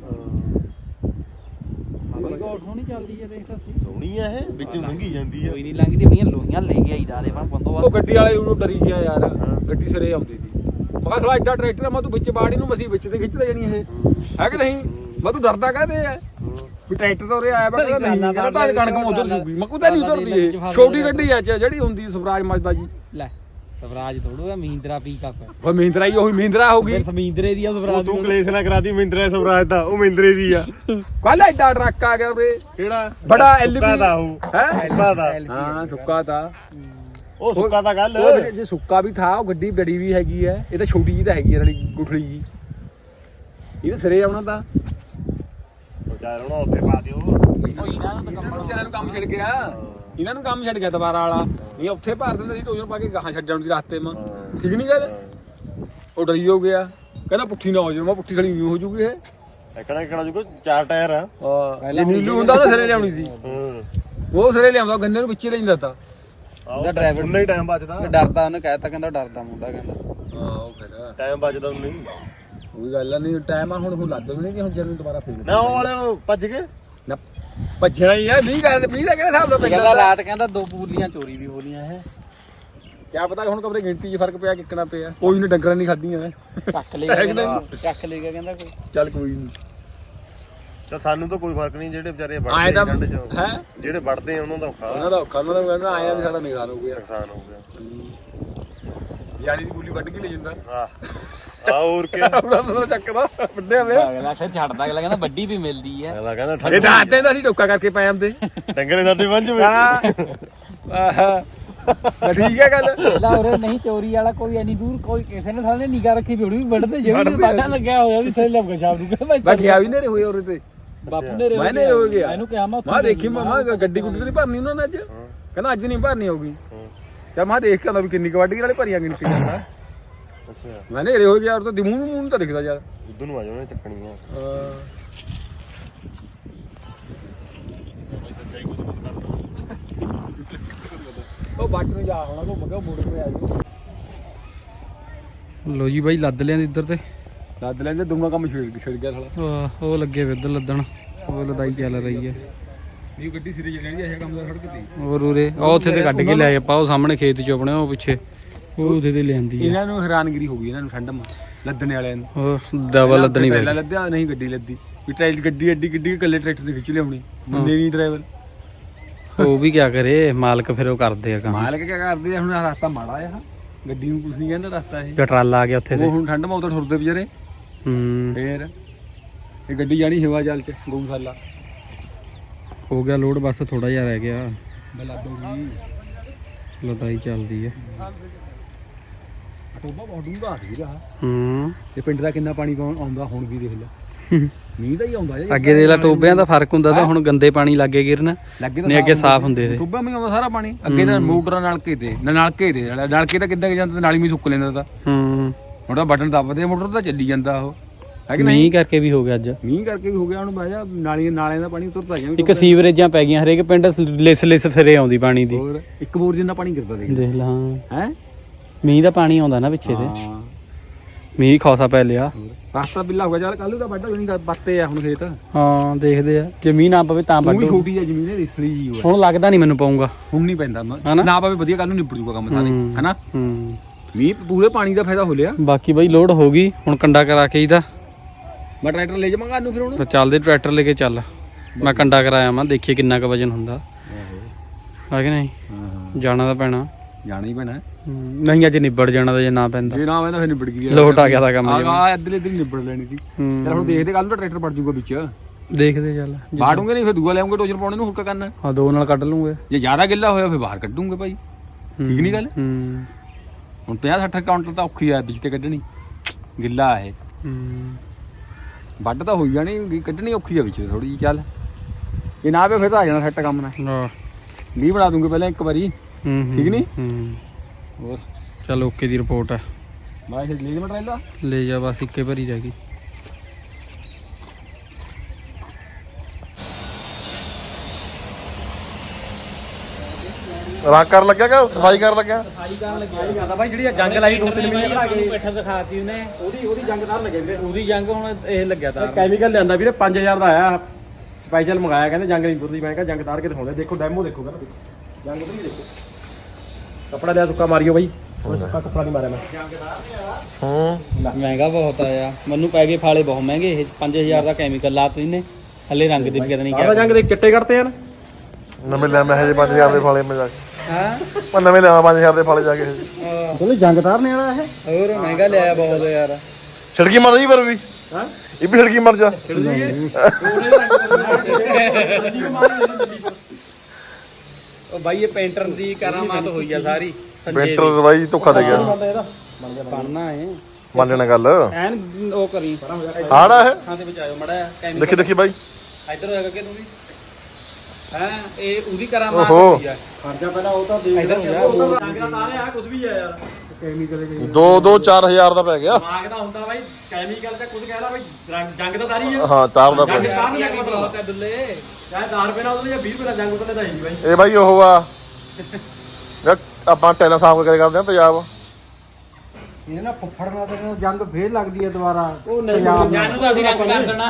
ਬੜੀ ਗੌਰ ਸੋਹਣੀ ਚੱਲਦੀ ਹੈ ਦੇਖ ਤਾਂ ਸਹੀ। ਸੋਹਣੀ ਆ ਇਹ ਵਿੱਚੋਂ ਲੰਘੀ ਜਾਂਦੀ ਆ। ਕੋਈ ਨਹੀਂ ਲੰਘਦੀ ਆਪਣੀਆਂ ਲੋਹੀਆਂ ਲੈ ਕੇ ਆਈਦਾ ਦੇ ਪਰ ਬੰਦੋ ਉਹ ਗੱਡੀ ਵਾਲੇ ਉਹਨੂੰ ਡਰੀ ਗਿਆ ਯਾਰ ਗੱਡੀ ਸਿਰੇ ਆਉਂਦੀ ਸੀ। ਮੈਂ ਕਿਹਾ ਸਾਲਾ ਐਡਾ ਟਰੈਕਟਰ ਆ ਮੈਂ ਤੂੰ ਵਿੱਚ ਬਾੜੀ ਨੂੰ ਮਸੀਂ ਵਿੱਚ ਤੇ ਖਿੱਚਦਾ ਜਾਣੀ ਇਹ। ਹੈ ਕਿ ਨਹੀਂ? ਮੈਂ ਤੂੰ ਡਰਦਾ ਕਾਹਦੇ ਆ? ਵੀ ਟਰੈਕਟਰ ਤਾਂ ਉਰੇ ਆਇਆ ਬਾ ਕਹਿੰਦਾ ਨਹੀਂ ਕਹਿੰਦਾ ਤਾਂ ਕਣਕ ਮੋਦਰ ਜੂਗੀ। ਮੈਂ ਕੁੱਤਾ ਨਹੀਂ ਉਤਰਦੀ ਇਹ। ਛੋਟੀ ਗੱਡੀ ਆ ਚ ਜਿਹੜੀ ਹੁੰਦੀ ਸਵਰਾਜ ਮਜਦਾ ਜੀ। ਲੈ। ਸਵਰਾਜ ਥੋੜੂ ਆ ਮਹਿੰਦਰਾ ਪੀਕਅਪ ਹੈ ਉਹ ਮਹਿੰਦਰਾ ਹੀ ਉਹੀ ਮਹਿੰਦਰਾ ਹੋ ਗਈ। ਫਿਰ ਸਮਿੰਦਰੇ ਦੀ ਆ ਉਹ ਸਵਰਾਜ ਤੂੰ ਕਲੇਸ਼ ਨਾ ਕਰਾਦੀ ਮਹਿੰਦਰਾ ਸਵਰਾਜ ਦਾ ਉਹ ਮਹਿੰਦਰੇ ਦੀ ਆ। ਕੱਲ ਐਡਾ ਟਰੱਕ ਆ ਗਿਆ ਉਰੇ ਕਿਹੜਾ? ਬੜਾ ਸੁੱਕਾ LB ਦਾ ਉਹ। ਹੈ? ਸੁੱਕਾ ਦਾ। ਹਾਂ ਸੁੱਕਾ ਤਾਂ ਉਹ ਸੁੱਕਾ ਦਾ ਗੱਲ ਉਹ ਜੇ ਸੁੱਕਾ ਵੀ ਥਾ ਉਹ ਗੱਡੀ ਬੜੀ ਵੀ ਹੈਗੀ ਹੈ ਇਹ ਤਾਂ ਛੋਟੀ ਜੀ ਤਾਂ ਹੈਗੀ ਹੈ ਨਾਲੀ ਗੁਠਲੀ ਜੀ। ਇਹ ਤਾਂ ਸਿਰੇ ਆਉਣਾ ਤਾਂ ਚਾਰ ਹੁਣ ਉੱਥੇ ਪਾ ਦਿਓ। ਉਹ ਇਹਨਾਂ ਨੂੰ ਤਾਂ ਕੰਮ ਨੂੰ ਕੰਮ ਛੱਡ ਗਿਆ। ਇਹਨਾਂ ਨੂੰ ਕੰਮ ਛੱਡ ਗਿਆ ਦੁਬਾਰਾ ਵਾਲਾ। ਇਹ ਉੱਥੇ ਭਰ ਦਿੰਦੇ ਸੀ ਟੋਜਨ ਪਾ ਕੇ ਗਾਹਾਂ ਛੱਡ ਜਾਣ ਦੀ ਰਸਤੇ ਮਾ। ਠੀਕ ਨਹੀਂ ਗੱਲ? ਉਹ ਡਰੀ ਹੋ ਗਿਆ। ਕਹਿੰਦਾ ਪੁੱਠੀ ਨਾ ਹੋ ਜਾਵੇ। ਮੈਂ ਪੁੱਠੀ ਖੜੀ ਹੋ ਜੂਗੀ ਇਹ। ਇੱਕਣਾ ਇੱਕਣਾ ਜੁਗੋ? ਚਾਰ ਟਾਇਰ ਆ। ਹਾਂ। ਇਹ ਨੀਲੂ ਹੁੰਦਾ ਉਹਦਾ ਸਿਰੇ ਲਿਆਉਣੀ ਸੀ। ਹੂੰ। ਉਹ ਸਿਰੇ ਲਿਆਉਂਦਾ ਗੰਨੇ ਨੂੰ ਵਿੱਚੇ ਲੈਂਦਾ ਤਾਂ। ਆਹ driver- ਉਨਾ ਹੀ ਟਾਈਮ ਬਚਦਾ। ਡਰਦਾ ਉਹਨੇ ਕਹਿਤਾ ਕਹਿੰਦਾ ਡਰਦਾ ਮੁੰਡਾ ਕਹਿੰਦਾ। ਹਾਂ ਉਹ ਫਿਰ। ਟਾਈਮ ਬਚਦਾ ਉਨਾ ਹੀ। ਕੋਈ ਗੱਲ ਨਹੀਂ ਟਾਈਮ ਆ ਹੁਣ ਹੁਣ ਲੱਗ ਨਹੀਂ ਕਿ ਹੁਣ ਜਦੋਂ ਦੁਬਾਰਾ ਫੇਰ ਨਾ ਉਹ ਵਾਲੇ ਨੂੰ ਭੱਜ ਗਏ। ਨਾ ਭੱਜਣਾ ਹੀ ਆ ਮੀਂਹ ਕਰਦੇ ਮੀਂਹ ਦਾ ਕਿਹੜੇ ਹਿਸਾਬ ਨਾਲ ਕਹਿੰਦਾ ਪੈਂਦਾ ਰਾਤ ਕਹਿੰਦਾ ਦੋ ਪੂਲੀਆਂ ਚੋਰੀ ਵੀ ਹੋ ਲੀਆਂ ਇਹ। ਕਿਆ ਪਤਾ ਹੁਣ ਕਬਰੇ ਗਿਣਤੀ 'ਚ ਫ਼ਰਕ ਪਿਆ ਕਿੱਕਣਾ ਪਿਆ। ਕੋਈ ਨੇ ਡੰਗਰਾਂ ਨਹੀਂ ਖਾਧੀਆਂ ਚੱਕ ਲੈ ਗਿਆ ਕਹਿੰਦਾ ਚੱਕ ਲੈ ਗਿਆ ਕਹਿੰਦਾ ਕੋਈ। ਚੱਲ ਕੋਈ ਨਹੀਂ ਚਲ ਸਾਨੂੰ ਤਾਂ ਕੋਈ ਫ਼ਰਕ ਨਹੀਂ ਜਿਹੜੇ ਵਿਚਾਰੇ ਵੜਦੇ ਤਾਂ ਠੰਡ ਚ। ਹੈ? ਜਿਹੜੇ ਵੜਦੇ ਆ ਉਹਨਾਂ ਦਾ ਔਖਾ। ਉਹਨਾਂ ਦਾ ਔਖਾ ਉਹਨਾਂ ਦਾ ਕਹਿੰਦਾ ਆਇਆ ਵੀ ਸਾਡਾ ਨਿਗਰਾਨ ਹੋ ਗਿਆ। ਨੁਕਸਾਨ ਹੋ ਗਿਆ। ਯਾਨੀ ਦੀ ਬੁੱਲੀ ਵੱਢ ਕੇ ਲੈ ਜਾਂਦਾ। ਆਹ ਆ ਹੋਰ ਕੀ? ਉਹਨਾਂ ਦਾ ਚੱਕਦਾ ਵੱਡਿਆ ਵੇ ਅਗਲਾ ਫਿਰ ਛੱਡਦਾ ਅਗਲਾ ਕਹਿੰਦਾ ਵੱਡੀ ਵੀ ਮਿਲਦੀ ਹੈ ਅਗਲਾ ਕਹਿੰਦਾ ਇਹ ਠੰਡ ਦਾਤੇ ਦਾ ਸੀ ਟੋਕਾ ਕਰਕੇ ਪੈ ਆਂਦੇ। ਡੰਗਰੇ ਸਾਡੇ ਵੰਜ ਵੇ ਹਾਂ। ਆਹ। ਤਾਂ ਠੀਕ ਹੈ ਗੱਲ। ਲਾ ਉਰੇ ਨਹੀਂ ਚੋਰੀ ਵਾਲਾ ਕੋਈ ਐਨੀ ਦੂਰ ਕੋਈ ਕਿਸੇ ਨੇ ਸਾਹਮਣੇ ਨਿਗਾਹ ਰੱਖੀ ਵੀ ਹੋਣੀ ਵੀ ਵੱਢਦੇ ਜੇ ਵੱਢਦੇ ਵੀ ਬਾਡਾ ਲੱਗਿਆ ਹੋਇਆ ਵੀ ਥੱਲੇ ਲੱਗ ਸ਼ਾਮ ਨੂੰ ਕਹਿੰਦਾ ਮੈਂ ਗਿਆ ਵੀ ਨੇਰੇ ਹੋਏ ਉਹਦੇ ਤੇ। ਬਾਪੂ ਨੇ ਮੈਂ ਨੇਰੇ ਹੋ ਗਿਆ ਇਹਨੂੰ ਕਿਹਾ ਮੈਂ ਮੈਂ ਦੇਖੀ ਮੈਂ ਕਿਹਾ ਗੱਡੀ ਗੁੱਡੀ ਤਾਂ ਨਹੀਂ ਭਰਨੀ ਉਹਨਾਂ ਨੇ ਅੱਜ? ਕਹਿੰਦਾ ਅੱਜ ਨਹੀਂ ਭਰਨੀ ਹੋਊਗੀ। ਚਲ ਮੈਂ ਦੇਖ ਕੇ ਆਉਂਦਾ ਵੀ ਕਿੰਨੀ ਕਵਾਡੀ ਵਾਲੇ ਭਰੀਆਂ ਗਿਣਤੀ ਜਾਂਦਾ ਅੱਛਾ ਮੈਂ ਨੇਰੇ ਹੋ ਗਿਆ ਔਰ ਤਾਂ ਦਿਮੂ ਨੂੰ ਮੂੰਹ ਤਾਂ ਦਿਖਦਾ ਯਾਰ। ਉਧਰ ਨੂੰ ਆ ਜਾਓ ਨੇ ਚੱਕਣੀਆਂ। ਉਹ ਬੱਟ ਨੂੰ ਜਾ ਹੋਣਾ ਘੁੰਮ ਕੇ ਮੁੜ ਕੇ ਆ ਜਾਊ ਲੋ ਜੀ ਬਾਈ ਲੱਦ ਲਿਆ ਇੱਧਰ ਤੇ। ਲੱਦ ਲੈਂਦੇ ਦੂਆ ਕੰਮ ਛਿੜ ਛਿੜ ਗਿਆ ਸਾਲਾ। ਆਹ, ਉਹ ਲੱਗੇ ਵੇ ਉਧਰ ਲੱਦਣ। ਉਹ ਲਦਾਈ ਚੱਲ ਰਹੀ ਹੈ। ਇਹ ਗੱਡੀ ਸਿਰੇ ਜਿਹੜੀ ਇਹ ਕੰਮ ਦਾ ਸੜਕ ਤੇ ਹੋਰ ਉਰੇ ਉਹ ਉੱਥੇ ਤੇ ਕੱਢ ਕੇ ਲੈ ਆਪਾਂ ਉਹ ਸਾਹਮਣੇ ਖੇਤ ਚ ਆਪਣੇ ਉਹ ਪਿੱਛੇ। ਉਹ ਉਹਦੇ ਤੇ ਲਿਆਂਦੀ ਆ। ਇਹਨਾਂ ਨੂੰ ਹੈਰਾਨਗਰੀ ਹੋ ਗਈ ਇਹਨਾਂ ਨੂੰ ਠੰਡਮ ਲੱਦਣੇ ਵਾਲਿਆਂ ਨੂੰ। ਉਹ ਡਬਲ ਲੱਦਣੀ ਪੈ ਪਹਿਲਾਂ ਲੱਦਿਆ ਨਹੀਂ ਗੱਡੀ ਲੱਦੀ। ਵੀ ਟਰੈਕਟਰ ਗੱਡੀ ਐਡੀ ਗੱਡੀ ਇਕੱਲੇ ਟਰੈਕਟਰ ਤੇ ਖਿੱਚ ਲਿਆਉਣੀ। ਮੁੰਡੇ ਨਹੀਂ ਡਰਾਈਵਰ। ਉਹ ਵੀ ਕੀ ਕਰੇ ਮਾਲਕ ਫਿਰ ਉਹ ਕਰਦੇ ਆ ਕੰਮ। ਮਾਲਕ ਕੀ ਕਰਦੇ ਆ ਹੁਣ ਆਹ ਰਸਤਾ ਮਾੜਾ ਆ। ਗੱਡੀ ਨੂੰ ਕੁਝ ਨਹੀਂ ਕਹਿੰਦਾ ਰਸਤਾ ਇਹ। ਟਰਾਲਾ ਆ ਗਿਆ ਉੱਥੇ ਉਹ ਤੇ ਹੁਣ ਠੰਡ ਮਾ ਉਧਰ ਠੁਰਦੇ ਵਿਚਾਰੇ। ਹੂੰ। ਫੇਰ ਇਹ ਗੱਡੀ ਜਾਣੀ ਹਵਾ ਜਲ ਚ ਗਊਸ਼ਾਲਾ। ਹੋ ਗਿਆ ਲੋਡ ਬਸ ਥੋੜਾ ਜਿਹਾ ਰਹਿ ਗਿਆ। ਬਲਾ ਦੋਗੀ ਲਦਾਈ ਚੱਲਦੀ ਆ। ਟੋਬਾ ਬਹੁਤ ਡੂੰਘਾ ਸੀ ਰਹਾ ਹੂੰ। ਇਹ ਪਿੰਡ ਦਾ ਕਿੰਨਾ ਪਾਣੀ ਪਾਉਣ ਆਉਂਦਾ ਹੁਣ ਵੀ ਦੇਖ ਲੈ। ਮੀਂਹ ਦਾ ਹੀ ਆਉਂਦਾ ਜੇ। ਅੱਗੇ ਦੇ ਲਾ ਟੋਬਿਆਂ ਦਾ ਫ਼ਰਕ ਹੁੰਦਾ ਤਾਂ ਹੁਣ ਗੰਦੇ ਪਾਣੀ ਲੱਗੇ ਗਿਰਨ। ਲੱਗੇ ਨਹੀਂ ਅੱਗੇ ਸਾਫ਼ ਹੁੰਦੇ ਤੇ ਟੋਬਾ ਮੇ ਆਉਂਦਾ ਸਾਰਾ ਪਾਣੀ। ਅੱਗੇ ਤਾਂ ਮੋਟਰਾਂ ਨਲਕੇ ਤੇ ਨਾ ਨਲਕੇ ਤੇ ਨਾਲੇ ਨਲਕੇ ਤਾਂ ਕਿੱਦਾਂ ਕਿ ਜਾਂਦਾ ਨਾਲੀ ਮੀ ਸੁੱਕ ਲੈਂਦਾ ਤਾਂ। ਹੂੰ। ਹੁਣ ਤਾਂ ਬਟਨ ਦੱਬਦੇ ਮੋਟਰ ਤਾਂ ਚੱਲੀ ਜਾਂਦਾ ਉਹ। ਹੈ ਕਿ ਨਹੀਂ? ਮੀਂਹ ਕਰਕੇ ਵੀ ਹੋ ਗਿਆ ਅੱਜ। ਮੀਂਹ ਕਰਕੇ ਵੀ ਹੋ ਗਿਆ ਹੁਣ ਬਾਜਾ ਨਾਲੀਆਂ ਨਾਲਿਆਂ ਦਾ ਪਾਣੀ ਉਤਰਦਾ ਗਿਆ ਇੱਕ ਸੀਵਰੇਜਾਂ ਪੈ ਗਈਆਂ ਹਰੇਕ ਪਿੰਡ ਲਿਸ ਲਿਸ ਫਿਰੇ ਆਉਂਦੀ ਪਾਣੀ ਦੀ। ਹੋਰ ਇੱਕ ਬੋਰ ਜਿੰਨਾ ਪਾਣੀ ਗਿਰਦਾ ਦੇਖ ਲਾ। ਹੈ? ਮੀਂਹ ਦਾ ਪਾਣੀ ਆਉਂਦਾ ਨਾ ਪਿੱਛੇ ਤੇ। ਹਾਂ। ਮੀਂਹ ਖੌਸਾ ਪੈ ਲਿਆ। ਰਸਤਾ ਬਿੱਲਾ ਹੋ ਗਿਆ ਚੱਲ ਕੱਲ ਨੂੰ ਤਾਂ ਵੱਡਾ ਨਹੀਂ ਬੱਤੇ ਆ ਹੁਣ ਖੇਤ। ਹਾਂ ਦੇਖਦੇ ਆ। ਜੇ ਮੀਂਹ ਨਾ ਪਵੇ ਤਾਂ ਤੂੰ ਵੀ ਵੱਢੋ। ਛੋਟੀ ਆ ਜ਼ਮੀਨ ਹੈ ਰਿਸਲੀ ਜੀ ਹੋਇਆ। ਹੁਣ ਲੱਗਦਾ ਨਹੀਂ ਮੈਨੂੰ ਪਾਉਂਗਾ ਹੁਣ ਨਹੀਂ ਪੈਂਦਾ ਮ- ਹਨਾ? ਨਾ ਪਵੇ ਵਧੀਆ ਕੱਲ ਨੂੰ ਨਿਬੜ ਜੂਗਾ ਕੰਮ ਸਾਰੇ ਹੂੰ। ਹਨਾ? ਹੂੰ। ਮੀਂਹ ਪੂਰੇ ਪਾਣੀ ਦਾ ਫਾਇਦਾ ਹੋ ਲਿਆ। ਬਾਕੀ ਬਈ ਲੋਡ ਹੋ ਗਈ ਹੁਣ ਕੰਡਾ ਕਰਾ ਕੇ ਇਹਦਾ ਮੈਂ ਟਰੈਕਟਰ ਲੈ ਜਾਵਾਂਗਾ ਨੂੰ ਫਿਰ ਹੁਣ। ਫਿਰ ਚੱਲਦੇ ਟਰੈਕਟਰ ਲੈ ਕੇ ਚੱਲ। ਮੈਂ ਕੰਡਾ ਕਰਾਇਆ ਮੈਂ ਦੇਖੀਏ ਕਿੰਨਾ ਕੁ ਵਜਨ ਹੁੰਦਾ। ਹੈ ਕਿ ਨਹੀਂ? ਹਾਂ। ਜਾਣਾ ਤਾਂ ਪੈਣਾ। ਜਾਣਾ ਹੀ ਪੈਣਾ। ਹੂੰ, ਨਹੀਂ ਅੱਜ ਨਿਬੜ ਜਾਣਾ ਤਾਂ ਜੇ ਨਾ ਪੈਂਦਾ। ਜੇ ਨਾ ਆਵੇ ਤਾਂ ਫਿਰ ਨਿਬੜ ਗਿਆ ਲੋਟ ਆ ਗਿਆ ਤਾਂ ਕੰਮ ਆ ਜਿਵੇਂ। ਆ। ਇੱਧਰ ਇੱਧਰ ਹੀ ਨਿਬੜ ਲੈਣੀ ਸੀ। ਹੂੰ। ਚਲ ਹੁਣ ਦੇਖਦੇ ਕੱਲ ਨੂੰ ਟਰੈਕਟਰ ਪੜ ਜੂਗਾ ਵਿੱਚ। ਦੇਖਦੇ ਚੱਲ। ਬਾੜੂਗੇ ਨਹੀਂ ਫਿਰ ਦੂਆ ਲਿਆਉਂਗੇ ਟੋਚਰ ਪਾਉਣੇ ਨੂੰ ਹੋਰ ਕੀ ਕਰਨਾ। ਹਾਂ ਦੋ ਨਾਲ ਕੱਢ ਲੂੰਗੇ। ਜੇ ਜ਼ਿਆਦਾ ਗਿੱਲਾ ਹੋਇਆ ਫਿਰ ਬਾਹਰ ਕੱਢੂਗੇ ਭਾਈ। ਠੀਕ ਨਹੀਂ ਗੱਲ? ਹੂੰ। ਹੁਣ 50 60 ਕਾਊਂਟਰ ਤਾਂ ਔਖੀ ਆ ਵਿੱਚ ਤੇ ਕੱਢਣੀ। ਗਿੱਲਾ ਇਹ। ਹੂੰ। ਵੱਢ ਤਾਂ ਹੋਈ ਜਾਣੀ ਕੱਢਣੀ ਔਖੀ ਆ ਵਿੱਚ ਥੋੜੀ ਜਿਹੀ ਚੱਲ। ਇਹ ਨਾ ਆਵੇ ਫਿਰ ਤਾਂ ਆ ਜਾਣਾ ਸੈੱਟ ਕੰਮ ਹਾਂ। ਲੀ ਬਣਾ ਦੂੰਗੇ ਪਹਿਲਾਂ ਇੱਕ ਵਾਰੀ। ਹੂੰ ਠੀਕ ਨਹੀਂ? ਹੂੰ ਹੋਰ? ਚੱਲ ਓਕੇ ਦੀ ਰਿਪੋਰਟ ਹੈ ਮੈਂ ਇਹ ਲੀ ਮਟਰੇਲਾ ਲੈ ਜਾ ਬਸ ਇੱਕੇ ਭਰੀ ਰਹਿ ਗਈ। ਰੰਗ ਕਰਨ ਲੱਗਿਆ ਕਿ ਸਫ਼ਾਈ ਕਰਨ ਲੱਗਿਆ? ਜਾਂਦਾ ਬਾਈ ਜਿਹੜੀ ਜੰਗ ਲਾਈ ਦੋ ਤਿੰਨ ਮਹੀਨੇ ਕੇ ਬੈਠਾ ਦਿਖਾਤੀ ਉਹਨੇ। ਉਹਦੀ ਉਹਦੀ ਜੰਗ ਤਾਰ ਲੱਗੇ ਉਹਦੀ ਜੰਗ ਹੁਣ ਇਹ ਲੱਗਿਆ ਤਾਂ। ਕੈਮੀਕਲ ਲਿਆਂਦਾ ਵੀਰੇ 5000 ਦਾ ਆਇਆ। ਸਪੈਸ਼ਲ ਮੰਗਾਇਆ ਕਹਿੰਦੇ ਜੰਗ ਨਹੀਂ ਤੁਰਦੀ ਮੈਂ ਕਿਹਾ ਜੰਗ ਤਾਰ ਕੇ ਦਿਖਾਉਂਦੇ। ਦੇਖੋ ਡੈਮੋ ਦੇਖੋ ਕਹਿੰਦਾ ਜੰਗ ਉਤਰੀ ਦੇਖੋ। ਕੱਪੜਾ ਲਿਆ ਸੁੱਕਾ ਮਾਰਿਓ ਬਾਈ। ਸੁੱਕਾ ਕੱਪੜਾ ਨਹੀਂ ਮਾਰਿਆ ਮੈਂ। ਹੂੰ। ਮਹਿੰਗਾ ਬਹੁਤ ਆਇਆ ਮੈਨੂੰ ਪੈ ਗਏ ਫਾਲੇ ਬਹੁਤ ਮਹਿੰਗੇ ਇਹ 5000 ਦਾ ਕੈਮੀਕਲ ਲਾਤ ਇਹਨੇ। ਹਲੇ ਰੰਗ ਦੇ ਵੀ ਕਿਤੇ ਨਹੀਂ ਆਹ ਕਿਹਾ ਜੰਗ ਦੇ ਚਿੱਟੇ ਕਰਤੇ ਹਨ। ਨਵੇਂ ਲਿਆ ਮੈਂ ਹਜੇ 5000 ਦੇ ਫਾਲੇ ਮੈਂ ਜਾ ਕੇ। ਹਾਂ? ਮੈਂ ਨਵੇਂ ਲਿਆਵਾਂ 5000 ਦੇ ਫਾਲੇ ਜਾ ਕੇ ਹਜੇ। ਉਹਨੇ ਜੰਗ ਤਾਰਨੇ ਵਾਲਾ ਇਹ। ਹੋਰ ਮਹਿੰਗਾ ਲਿਆਇਆ ਬਹੁਤ ਯਾਰ। ਛਿੜਕੀ ਮਰ ਜੀ ਪਰ ਵੀ। ਹਾਂ? ਇਹ ਵੀ ਛਿੜਕੀ ਮਰ ਜਾ। ਉਹ ਬਾਈ ਇਹ ਪੇਂਟਰ ਦੀ ਕਰਾਮਾਤ ਹੋਈ ਆ ਸਾਰੀ। ਪੇਂਟਰ ਬਾਈ ਧੋਖਾ ਦੇ ਗਿਆ। ਪੜਨਾ ਹੈ ਮੰਨ ਲੈਣਾ ਗੱਲ। ਐਨ ਉਹ ਕਰੀ। ਹਾੜਾ ਹੈ ਹਾਂ ਤੇ ਬਚਾਇਓ ਮੜਾ ਕੈਮੀਕਲ ਦੇਖੀ ਦੇਖੀ ਬਾਈ। ਇੱਧਰ ਹੋਏਗਾ ਕਿ ਤੂੰ ਵੀ। ਹੈ ਇਹ ਉਹਦੀ ਕਰਾਮਾਤ ਓਹੋ। ਹੋਈ ਆ। ਖਰਚਾ ਪਹਿਲਾਂ ਉਹ ਤਾਂ ਦੇਖ ਇੱਧਰ ਹੋ ਜਾ ਜੰਗ ਦਾ ਤਾਰੇ ਆ ਕੁਝ ਵੀ ਆ ਯਾਰ ਕੈਮੀਕਲ ਦੇ 2 2 4000 ਦਾ ਪੈ ਗਿਆ। ਦਿਮਾਗ ਦਾ ਹੁੰਦਾ ਬਾਈ ਕੈਮੀਕਲ ਤੇ ਕੁਝ ਕਹਿਦਾ ਬਾਈ। ਜੰਗ- ਜੰਗ ਤਾਂ ਤਾਰੀ ਆ। ਹਾਂ ਤਾਰ ਦਾ ਪੈ ਜੰਗ ਗਿਆ ਨਹੀਂ ਮਤਲਬ ਹੈ ਦੁੱਲੇ। ਚਾਹੇ 10 ਰੁਪਏ ਨਾਲ ਉਹਦੇ ਜਾਂ 20 ਰੁਪਏ ਨਾਲ ਜੰਗ ਉਤਲੇ ਤਾਂ ਹੈ ਨਹੀਂ ਬਾਈ ਇਹ ਬਾਈ ਉਹ ਆ। ਆਪਾਂ ਟੈਲਾਂ ਸਾਫ਼ ਕਰਕੇ ਕਰਦੇ ਆ ਤੇਜ਼ਾਬ ਇਹ ਨਾ ਫੁੱਫੜ ਨਾਲ ਤਾਂ ਜੰਗ ਫੇਰ ਲੱਗਦੀ ਹੈ ਦੁਬਾਰਾ। ਉਹ ਨਹੀਂ ਜਾਨੂੰ ਤਾਂ ਅਸੀਂ ਰੰਗ ਕਰ ਦੇਣਾ।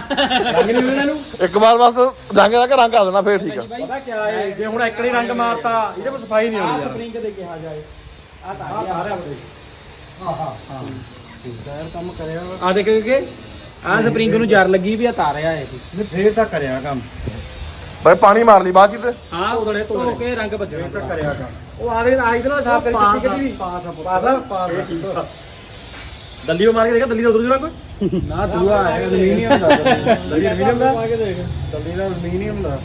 ਰੰਗ ਨਹੀਂ ਉਹਨਾਂ ਨੂੰ ਇੱਕ ਵਾਰ ਬਸ ਰੰਗ ਦਾ ਰੰਗ ਕਰ ਦੇਣਾ ਫੇਰ ਠੀਕ ਆ। ਪਤਾ ਕੀ ਹੈ ਜੇ ਹੁਣ ਇੱਕ ਨੇ ਰੰਗ ਮਾਰਤਾ ਇਹਦੇ ਵਿੱਚ ਸਫ਼ਾਈ ਨਹੀਂ ਆਉਣੀ ਯਾਰ। ਸਪਰਿੰਗ ਦੇ ਕਿਹਾ ਜਾਏ। ਆ ਸਾਰੇ ਆਪਣੇ ਕੰਮ ਕਰਿਆ ਆ ਦੇਖ ਕੇ ਆ ਸਪਰਿੰਗ ਨੂੰ ਜਰ ਲੱਗੀ ਵੀ ਆ ਤਾਰਿਆ ਇਹ ਨਹੀਂ ਫੇਰ ਤਾਂ ਕਰਿਆ ਕੰਮ। ਬਾਈ ਪਾਣੀ ਮਾਰ ਲਈ ਬਾਅਦ ਚ ਤੇ। ਹਾਂ ਉਦਲੇ ਧੋ ਕੇ ਰੰਗ ਭੱਜਣਾ ਤਾਂ ਕਰਿਆ ਕੰਮ ਉਹ ਆਦੇ ਆਈ ਤੇ ਨਾਲ ਸਾਫ਼ ਕਰੀ ਕਿਤੇ ਵੀ ਪਾਸ ਪਾਸ ਆ? ਪਾਸ ਦੱਲੀ ਉਹ ਮਾਰ ਕੇ ਦੇਖਾ ਦੱਲੀ ਦਾ ਉਧਰ ਜਣਾ ਕੋਈ? ਨਾ ਦੂਆ ਹੈ ਐਲੂਮੀਨੀਅਮ ਦਾ ਦੱਲੀ ਅਲਮੀਨੀਅਮ ਦਾ ਪਾ ਕੇ ਦੇਖ ਦੱਲੀ ਦਾ ਐਲੂਮੀਨੀਅਮ ਦਾ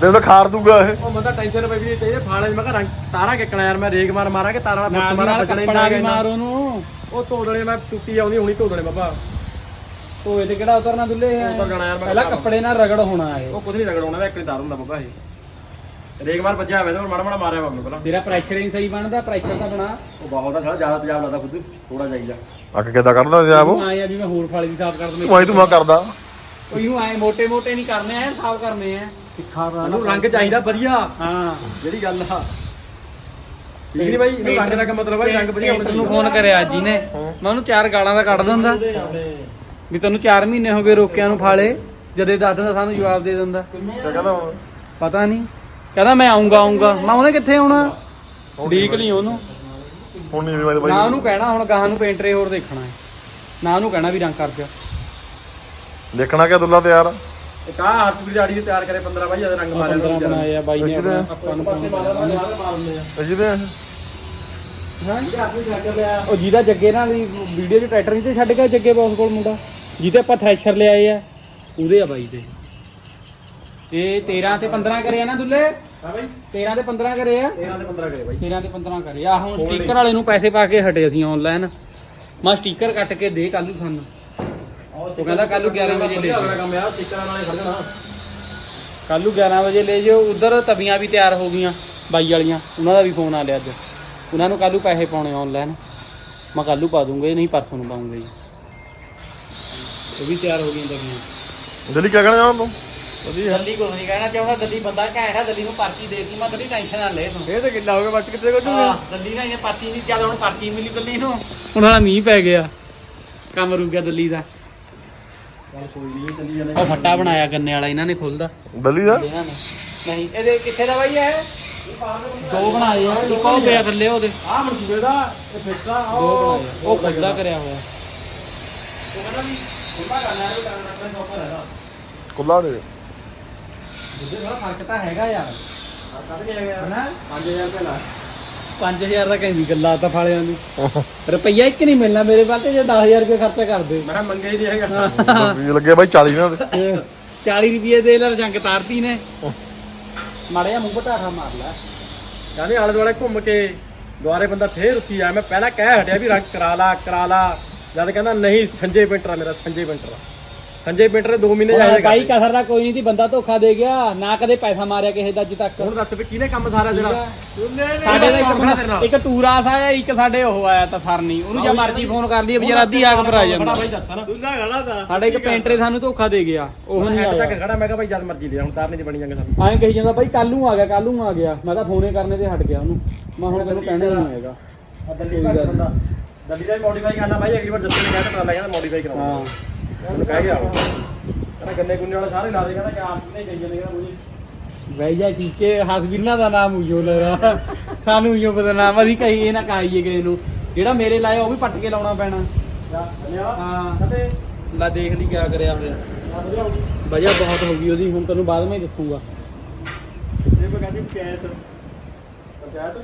ਦਿਨ ਤਾਂ ਖਾਰ ਦੂਗਾ ਇਹ। ਉਹ ਬੰਦਾ ਟੈਨਸ਼ਨ ਪਈ ਵੀ ਤੇ ਇਹ ਫਾਲੇ ਮੈਂ ਕਿਹਾ ਰੰਗ ਤਾਰਾ ਕਿੱਕਣਾ ਯਾਰ ਮੈਂ ਰੇਗ ਮਾਰ ਮਾਰਾਂ ਕਿ ਤਾਰਾ ਨਾਲ ਪੁੱਛ ਮਾਰਾਂ ਨਾਲ ਬਚਣਾ ਨਹੀਂ ਮਾਰ ਉਹਨੂੰ। ਉਹ ਧੋਦਲੇ ਮੈਂ ਟੁੱਟੀ ਆਉਂਦੀ ਹੁਣੀ ਧੋਦਲੇ ਬਾਬਾ। ਧੋਏ ਤੇ ਕਿਹੜਾ ਉਤਰਨਾ ਦੁੱਲੇ ਯਾਰ ਮੈਂ ਪਹਿਲਾਂ ਕੱਪੜੇ ਨਾਲ ਰਗੜ ਹੋਣਾ ਇਹ। ਉਹ ਕੁਝ ਨਹੀਂ ਰਗੜਾਉਣਾ ਦਾ ਇੱਕ ਨਹੀਂ ਤਾਰ ਹੁੰਦਾ ਬਾਬਾ ਇਹ ਰੇਗ ਮਾਰ ਵੱਜਿਆ ਹੋਇਆ ਤੇ ਮਾੜਾ ਮਾੜਾ ਮਾਰਿਆ ਬਾਬਾ ਪਹਿਲਾਂ। ਤੇਰਾ ਪ੍ਰੈਸ਼ਰ ਹੀ ਸਹੀ ਬਣਦਾ ਪ੍ਰੈਸ਼ਰ ਤਾਂ ਬਣਾ। ਉਹ ਬਹੁਤ ਆ ਸਾਲਾ ਜ਼ਿਆਦਾ ਤੇਜ਼ਾਬ ਲੱਗਦਾ ਖੁਦ ਥੋੜਾ ਚਾਹੀਦਾ ਅੱਗ ਕਿੱਦਾਂ ਕੱਢਦਾ ਤੇਜ਼ਾਬ ਤੂੰ ਆਏ ਆ ਵੀ ਮੈਂ ਹੋਰ ਫਾਲੇ ਦੀ ਸਾਫ਼ ਕਰ ਦਵਾਂ ਆਈ ਤੂੰ ਮੈਂ ਕਰਦਾ। ਕੋਈ ਨੂੰ ਆਏ ਮੋਟੇ ਮੋਟੇ ਨਹੀਂ ਕਰਨੇ ਆ ਸਾਫ਼ ਕਰਨੇ ਆ ਤਿੱਖਾ ਦਾ ਸਾਨੂੰ ਰੰਗ ਚਾਹੀਦਾ ਵਧੀਆ। ਹਾਂ। ਜਿਹੜੀ ਗੱਲ ਆ। ਠੀਕ ਨਹੀਂ ਬਾਈ? ਇਹਨੂੰ ਰੰਗ ਦਾ ਕੀ ਮਤਲਬ ਹੈ ਰੰਗ ਵਧੀਆ ਹੋਣਾ ਤੈਨੂੰ ਫੋਨ ਕਰਿਆ ਅੱਜ ਹੀ ਨੇ। ਮੈਂ ਉਹਨੂੰ ਚਾਰ ਗਾਲਾਂ ਦਾ ਕੱਢ ਦਿੰਦਾ। ਵੀ ਤੈਨੂੰ 4 ਮਹੀਨੇ ਹੋ ਗਏ ਰੋਕਿਆਂ ਨੂੰ ਫਾਲੇ ਜਦੇ ਦੱਸ ਦਿੰਦਾ ਸਾਨੂੰ ਜਵਾਬ ਦੇ ਦਿੰਦਾ। ਕਹਿੰਦਾ ਹੁਣ ਪਤਾ ਨਹੀਂ। ਕਹਿੰਦਾ ਮੈਂ ਆਉਂਗਾ ਆਉਂਗਾ ਮੈਂ ਉਹਨੇ ਕਿੱਥੇ ਆਉਣਾ? ਡੀਕ ਲਈ ਉਹਨੂੰ। ਹੁਣ ਨਹੀਂ ਮੇਰੇ ਨਾ ਬਾਈ ਉਹਨੂੰ ਕਹਿਣਾ ਹੁਣ ਗਾਹਾਂ ਨੂੰ ਪੇਂਟਰੇ ਹੋਰ ਦੇਖਣਾ ਹੈ। ਨਾ ਉਹਨੂੰ ਕਹਿਣਾ ਵੀ ਰੰਗ ਕਰ ਜਾ ਦੇਖਣਾ ਕਿ ਦੁੱਲਾ ਤਿਆਰ? ਆ ਇੱਕ ਆ ਹਰਸ਼ਵੀਰ ਜਾੜੀ ਤਿਆਰ ਕਰੇ 15 ਬਾਈ ਜਦ ਰੰਗ ਮਾਰਿਆ 15 ਬਣਾਏ ਆ ਬਾਈ ਨੇ ਆਪਾਂ ਨੂੰ phone ਇਹ ਜਿਹਦੇ ਆ? ਉਹ ਜਿਹਦਾ ਜੱਗੇ ਨਾਲ ਵੀਡੀਓ 'ਚ ਟਰੈਕਟਰ ਨਹੀਂ ਤੇ ਛੱਡ ਗਿਆ ਜੱਗੇ ਬੌਸ ਕੋਲ ਮੁੰਡਾ। ਜਿਹਦੇ ਆਪਾਂ ਥ੍ਰੈਸ਼ਰ ਲਿਆਏ ਆ। ਉਹਦੇ ਆ ਬਾਈ ਦੇ। ਇਹ 13 ਤੇ 15 ਕਰੇ ਆ ਨਾ ਦੁੱਲੇ? ਹਾਂ ਬਾਈ। 13 ਤੇ 15 ਕਰੇ ਆ? 13 ਤੇ 15 ਕਰੇ ਬਾਈ। 13 ਤੇ 15 ਕਰੇ ਆ। ਹੁਣ ਸਟicker ਵਾਲੇ ਨੂੰ ਪੈਸੇ ਪਾ ਕੇ ਹਟੇ ਅਸੀਂ ਆਨਲਾਈਨ ਮੈਂ ਸਟicker ਕੱਟ ਕੇ ਦੇ ਕੱਲੂ ਸਾਨੂੰ। ਉਹ ਕਹਿੰਦਾ ਕੱਲੂ 11 ਵਜੇ ਲੈ ਆਪਣਾ ਕੰਮ ਆ ਸਟickਰਾਂ ਨਾਲੇ ਖੜ ਜਾਣਾ। ਕੱਲੂ 11 ਵਜੇ ਲੈ ਜਿਓ। ਉਧਰ ਤਵੀਆਂ ਵੀ ਤਿਆਰ ਹੋ ਗਈਆਂ ਬਾਈ ਵਾਲੀਆਂ। ਉਹਨਾਂ ਦਾ ਵੀ ਫੋਨ ਆ ਲਿਆ ਅੱਜ। ਉਹਨਾਂ ਨੂੰ ਕੱਲੂ ਪੈਸੇ ਪਾਉਣੇ ਆਨਲਾਈਨ ਮੈਂ ਕੱਲੂ ਪਾ ਦੂੰਗਾ ਨਹੀਂ ਪਰਸੋਂ ਨੂੰ ਪਾਉਂਗਾ ਜੀ। ਉਹ ਵੀ ਤਿਆਰ ਹੋ ਗਈਆਂ ਤਵੀਆਂ ਦਿੱਲੀ ਕਿਆ ਕਹਿਣਾ ਚਾਹੁੰਦਾ ਤੂੰ? ਵਧੀਆ। ਦਿੱਲੀ ਕੁਝ ਨਹੀਂ ਕਹਿਣਾ ਚਾਹੁੰਦਾ ਦਿੱਲੀ ਬੰਦਾ ਘੈਂਟ ਆ ਦਿੱਲੀ ਨੂੰ ਪਰਚੀ ਦੇਤੀ ਮੈਂ ਦਿੱਲੀ ਟੈਨਸ਼ਨ ਨਾ ਲੈ ਤੂੰ। ਇਹ ਤੇ ਕਿੱਲਾ ਹੋ ਗਿਆ ਬੱਚ ਕਿੱਥੇ ਕੋ ਹਾਂ ਦਿੱਲੀ ਨਾਲ ਇਹਨੇ ਪਰਚੀ ਨਹੀਂ ਚੱਲ ਹੁਣ ਪਰਚੀ ਮਿਲੀ ਦਿੱਲੀ ਨੂੰ। ਹੁਣ ਵਾਲਾ ਮੀਂਹ ਪੈ ਗਿਆ ਕੰਮ ਰੁਕ ਗਿਆ ਦਿੱਲੀ ਦਾ। ਚੱਲ ਕੋਈ ਨਹੀਂ ਚੱਲੀ ਜਾਂਦੇ ਉਹ ਫੱਟਾ ਬਣਾਇਆ ਗੰਨੇ ਵਾਲਾ ਇਹਨਾਂ ਨੇ ਖੁੱਲਦਾ ਦਿੱਲੀ ਦਾ? ਇਹਨਾਂ ਨੇ। ਨਹੀਂ ਇਹਦੇ ਕਿੱਥੇ ਦਾ ਬਾਈ ਇਹ? ਦੋ ਬਣਾਏ ਆ ਇੱਕ ਉਹ ਪਿਆ ਥੱਲੇ ਉਹਦੇ। ਆ ਮਨਸੂਬੇ ਦਾ ਇਹ ਬਣਾਏ ਆ ਉਹ ਖੁੱਲਦਾ ਕਰਿਆ ਹੋਇਆ। ਉਹ ਕਹਿੰਦਾ ਵੀ ਖੁੱਲਾ ਟਾਈਮ ਸੌਖਾ ਰਹਿਦਾ ਕੁੱਲਾ ਦੇ ਉਹਦੇ ਨਾਲ ਫ਼ਰਕ ਤਾਂ ਹੈਗਾ ਯਾਰ। ਕੱਢ ਕੇ ਆ ਗਿਆ ਹਨਾ? 5000 ਰੁਪਏ ਲਾ 5000 ਦਾ ਕਹਿੰਦੀ ਗੱਲਾਂ ਤਾਂ ਫਾਲਿਆਂ ਦੀ। ਰੁਪਈਆ ਇੱਕ ਨਹੀਂ ਮਿਲਣਾ ਮੇਰੇ ਵੱਲ ਤੇ ਜੇ 10000 ਰੁਪਏ ਖਰਚਾ ਕਰ ਦੇ। ਮੈਂ ਕਿਹਾ ਮੰਗਿਆ ਹੀ ਨਹੀਂ ਹੈਗਾ। ਵੀ ਲੱਗੇ ਬਾਈ 40 ਨਾ ਦੇ। 40 ਰੁਪਏ ਦੇ ਲੈ ਜੰਗ ਤਾਰਤੀ ਨੇ। ਮਾੜਿਆ ਮੂੰਹ ਬਟਾਠਾ ਮਾਰ ਲੈ। ਕਹਿੰਦੇ ਆਲੇ ਦੁਆਲੇ ਘੁੰਮ ਕੇ ਦੁਆਰੇ ਬੰਦਾ ਫੇਰ ਉੱਠੀ ਆ। ਮੈਂ ਪਹਿਲਾਂ ਕਹਿ ਹਟਿਆ ਵੀ ਰੰਗ ਕਰਾ ਲਾ ਕਰਾ ਲਾ। ਜਦ ਕਹਿੰਦਾ ਨਹੀਂ ਸੰਜੇ ਪੇਂਟਰ ਆ ਮੇਰਾ ਸੰਜੇ ਪੇਂਟਰ ਆ। ਸੰਜੇ ਪੇਂਟਰ ਨੇ 2 ਮਹੀਨੇ ਜਾਇਆ ਬਾਈ ਕਸਰ ਦਾ ਕੋਈ ਨਹੀਂ ਸੀ ਬੰਦਾ ਧੋਖਾ ਦੇ ਗਿਆ ਨਾ ਕਦੇ ਪੈਸਾ ਮਾਰਿਆ ਕਿਸੇ ਦਾ ਅੱਜ ਤੱਕ। ਹੁਣ ਦੱਸ ਵੀ ਕਿਹਨੇ ਕੰਮ ਸਾਰਾ ਜਿਹੜਾ ਸਾਡੇ ਦਾ ਕੰਮ ਖੜਾ ਤੇਰੇ ਨਾਲ। ਇੱਕ ਇੱਕ ਤੂਰਾਸ ਆਇਆ ਇੱਕ ਸਾਡੇ ਉਹ ਆਇਆ ਤਾਂ ਸਰਨੀ। ਉਹਨੂੰ ਜੇ ਮਰਜ਼ੀ ਫੋਨ ਕਰ ਲਈ ਵਿਚਾਰਾ ਅੱਧੀ ਆਗ ਭਰਾ ਜਾਂਦਾ। ਬਾਈ ਦੱਸ ਨਾ ਸਾਡੇ ਇੱਕ ਪੇਂਟਰੇ ਸਾਨੂੰ ਧੋਖਾ ਦੇ ਗਿਆ ਉਹ ਨਹੀਂ ਹੈਡ ਆਇਆ। ਤੱਕ ਖੜਾ ਮੈਂ ਕਿਹਾ ਬਾਈ ਜਦ ਮਰਜ਼ੀ ਲਿਆ ਹੁਣ ਤਾਰਨੇ ਦੀ ਬਣੀ ਜਾਂਗੇ ਸਾਨੂੰ ਐਂ ਕਹੀ ਜਾਂਦਾ ਬਾਈ ਕੱਲ ਨੂੰ ਆ ਗਿਆ ਕੱਲ ਨੂੰ ਆ ਗਿਆ। ਮੈਂ ਤਾਂ ਫੋਨੇ ਕਰਨੇ ਤੇ ਹਟ ਗਿਆ ਉਹਨੂੰ। ਮੈਂ ਹੁਣ ਤੈਨੂੰ ਕਹਿਣਾ ਹੀ ਨਹੀਂ ਹੈਗਾ। ਆ ਦਿੱਲੀ ਦਾ ਬੰਦਾ। ਦਿੱਲੀ ਦਾ ਮੋਡੀਫਾਈ ਕਰਨਾ ਬਾਈ ਅਗਲੀ ਵਾਰ ਜੱਸੇ ਨੇ ਕਹਿ ਦਿੱਤਾ ਕਹਿੰਦਾ ਮੋਡੀਫਾਈ ਕਰਾਉਣਾ ਹਾਂ। ਉਹਨੂੰ ਕਹਿ ਗਿਆ ਕਹਿੰਦਾ ਗੰਨੇ ਗੁੰਨੇ ਵਾਲੇ ਸਾਰੇ ਲਾ ਦੇ ਕਹਿੰਦਾ ਕਿ ਆਪ ਨਹੀਂ ਗਈ ਜਾਂਦੇ ਕਹਿੰਦਾ ਮੁਝੇ ਬਈ ਜਾ ਚੀਕੇ ਹਸਬੀਰਨਾ ਦਾ ਨਾਮ ਉਜੋ ਲਗਾ ਸਾਨੂੰ ਉਜੋ ਬਦਨਾਮ ਅਸੀਂ ਕਹੀ ਇਹ ਨਾ ਕਹਾਈਏ ਕਿਸੇ ਨੂੰ। ਜਿਹੜਾ ਮੇਰੇ ਲਾਇਆ ਉਹ ਵੀ ਪੱਟ ਕੇ ਲਾਉਣਾ ਪੈਣਾ। ਹਾਂ। ਅਤੇ ਲੈ ਦੇਖ ਲਈ ਕਿਆ ਕਰਿਆ ਹੋਇਆ ਵਜ੍ਹਾ ਬਹੁਤ ਹੋ ਗਈ ਉਹਦੀ ਹੁਣ ਤੈਨੂੰ ਬਾਅਦ ਵਿੱਚ ਦੱਸੂਗਾ। ਇਹ ਮੈਂ ਕਹਿੰਦੀ ਪੰਚਾਇਤ? ਪੰਚਾਇਤ?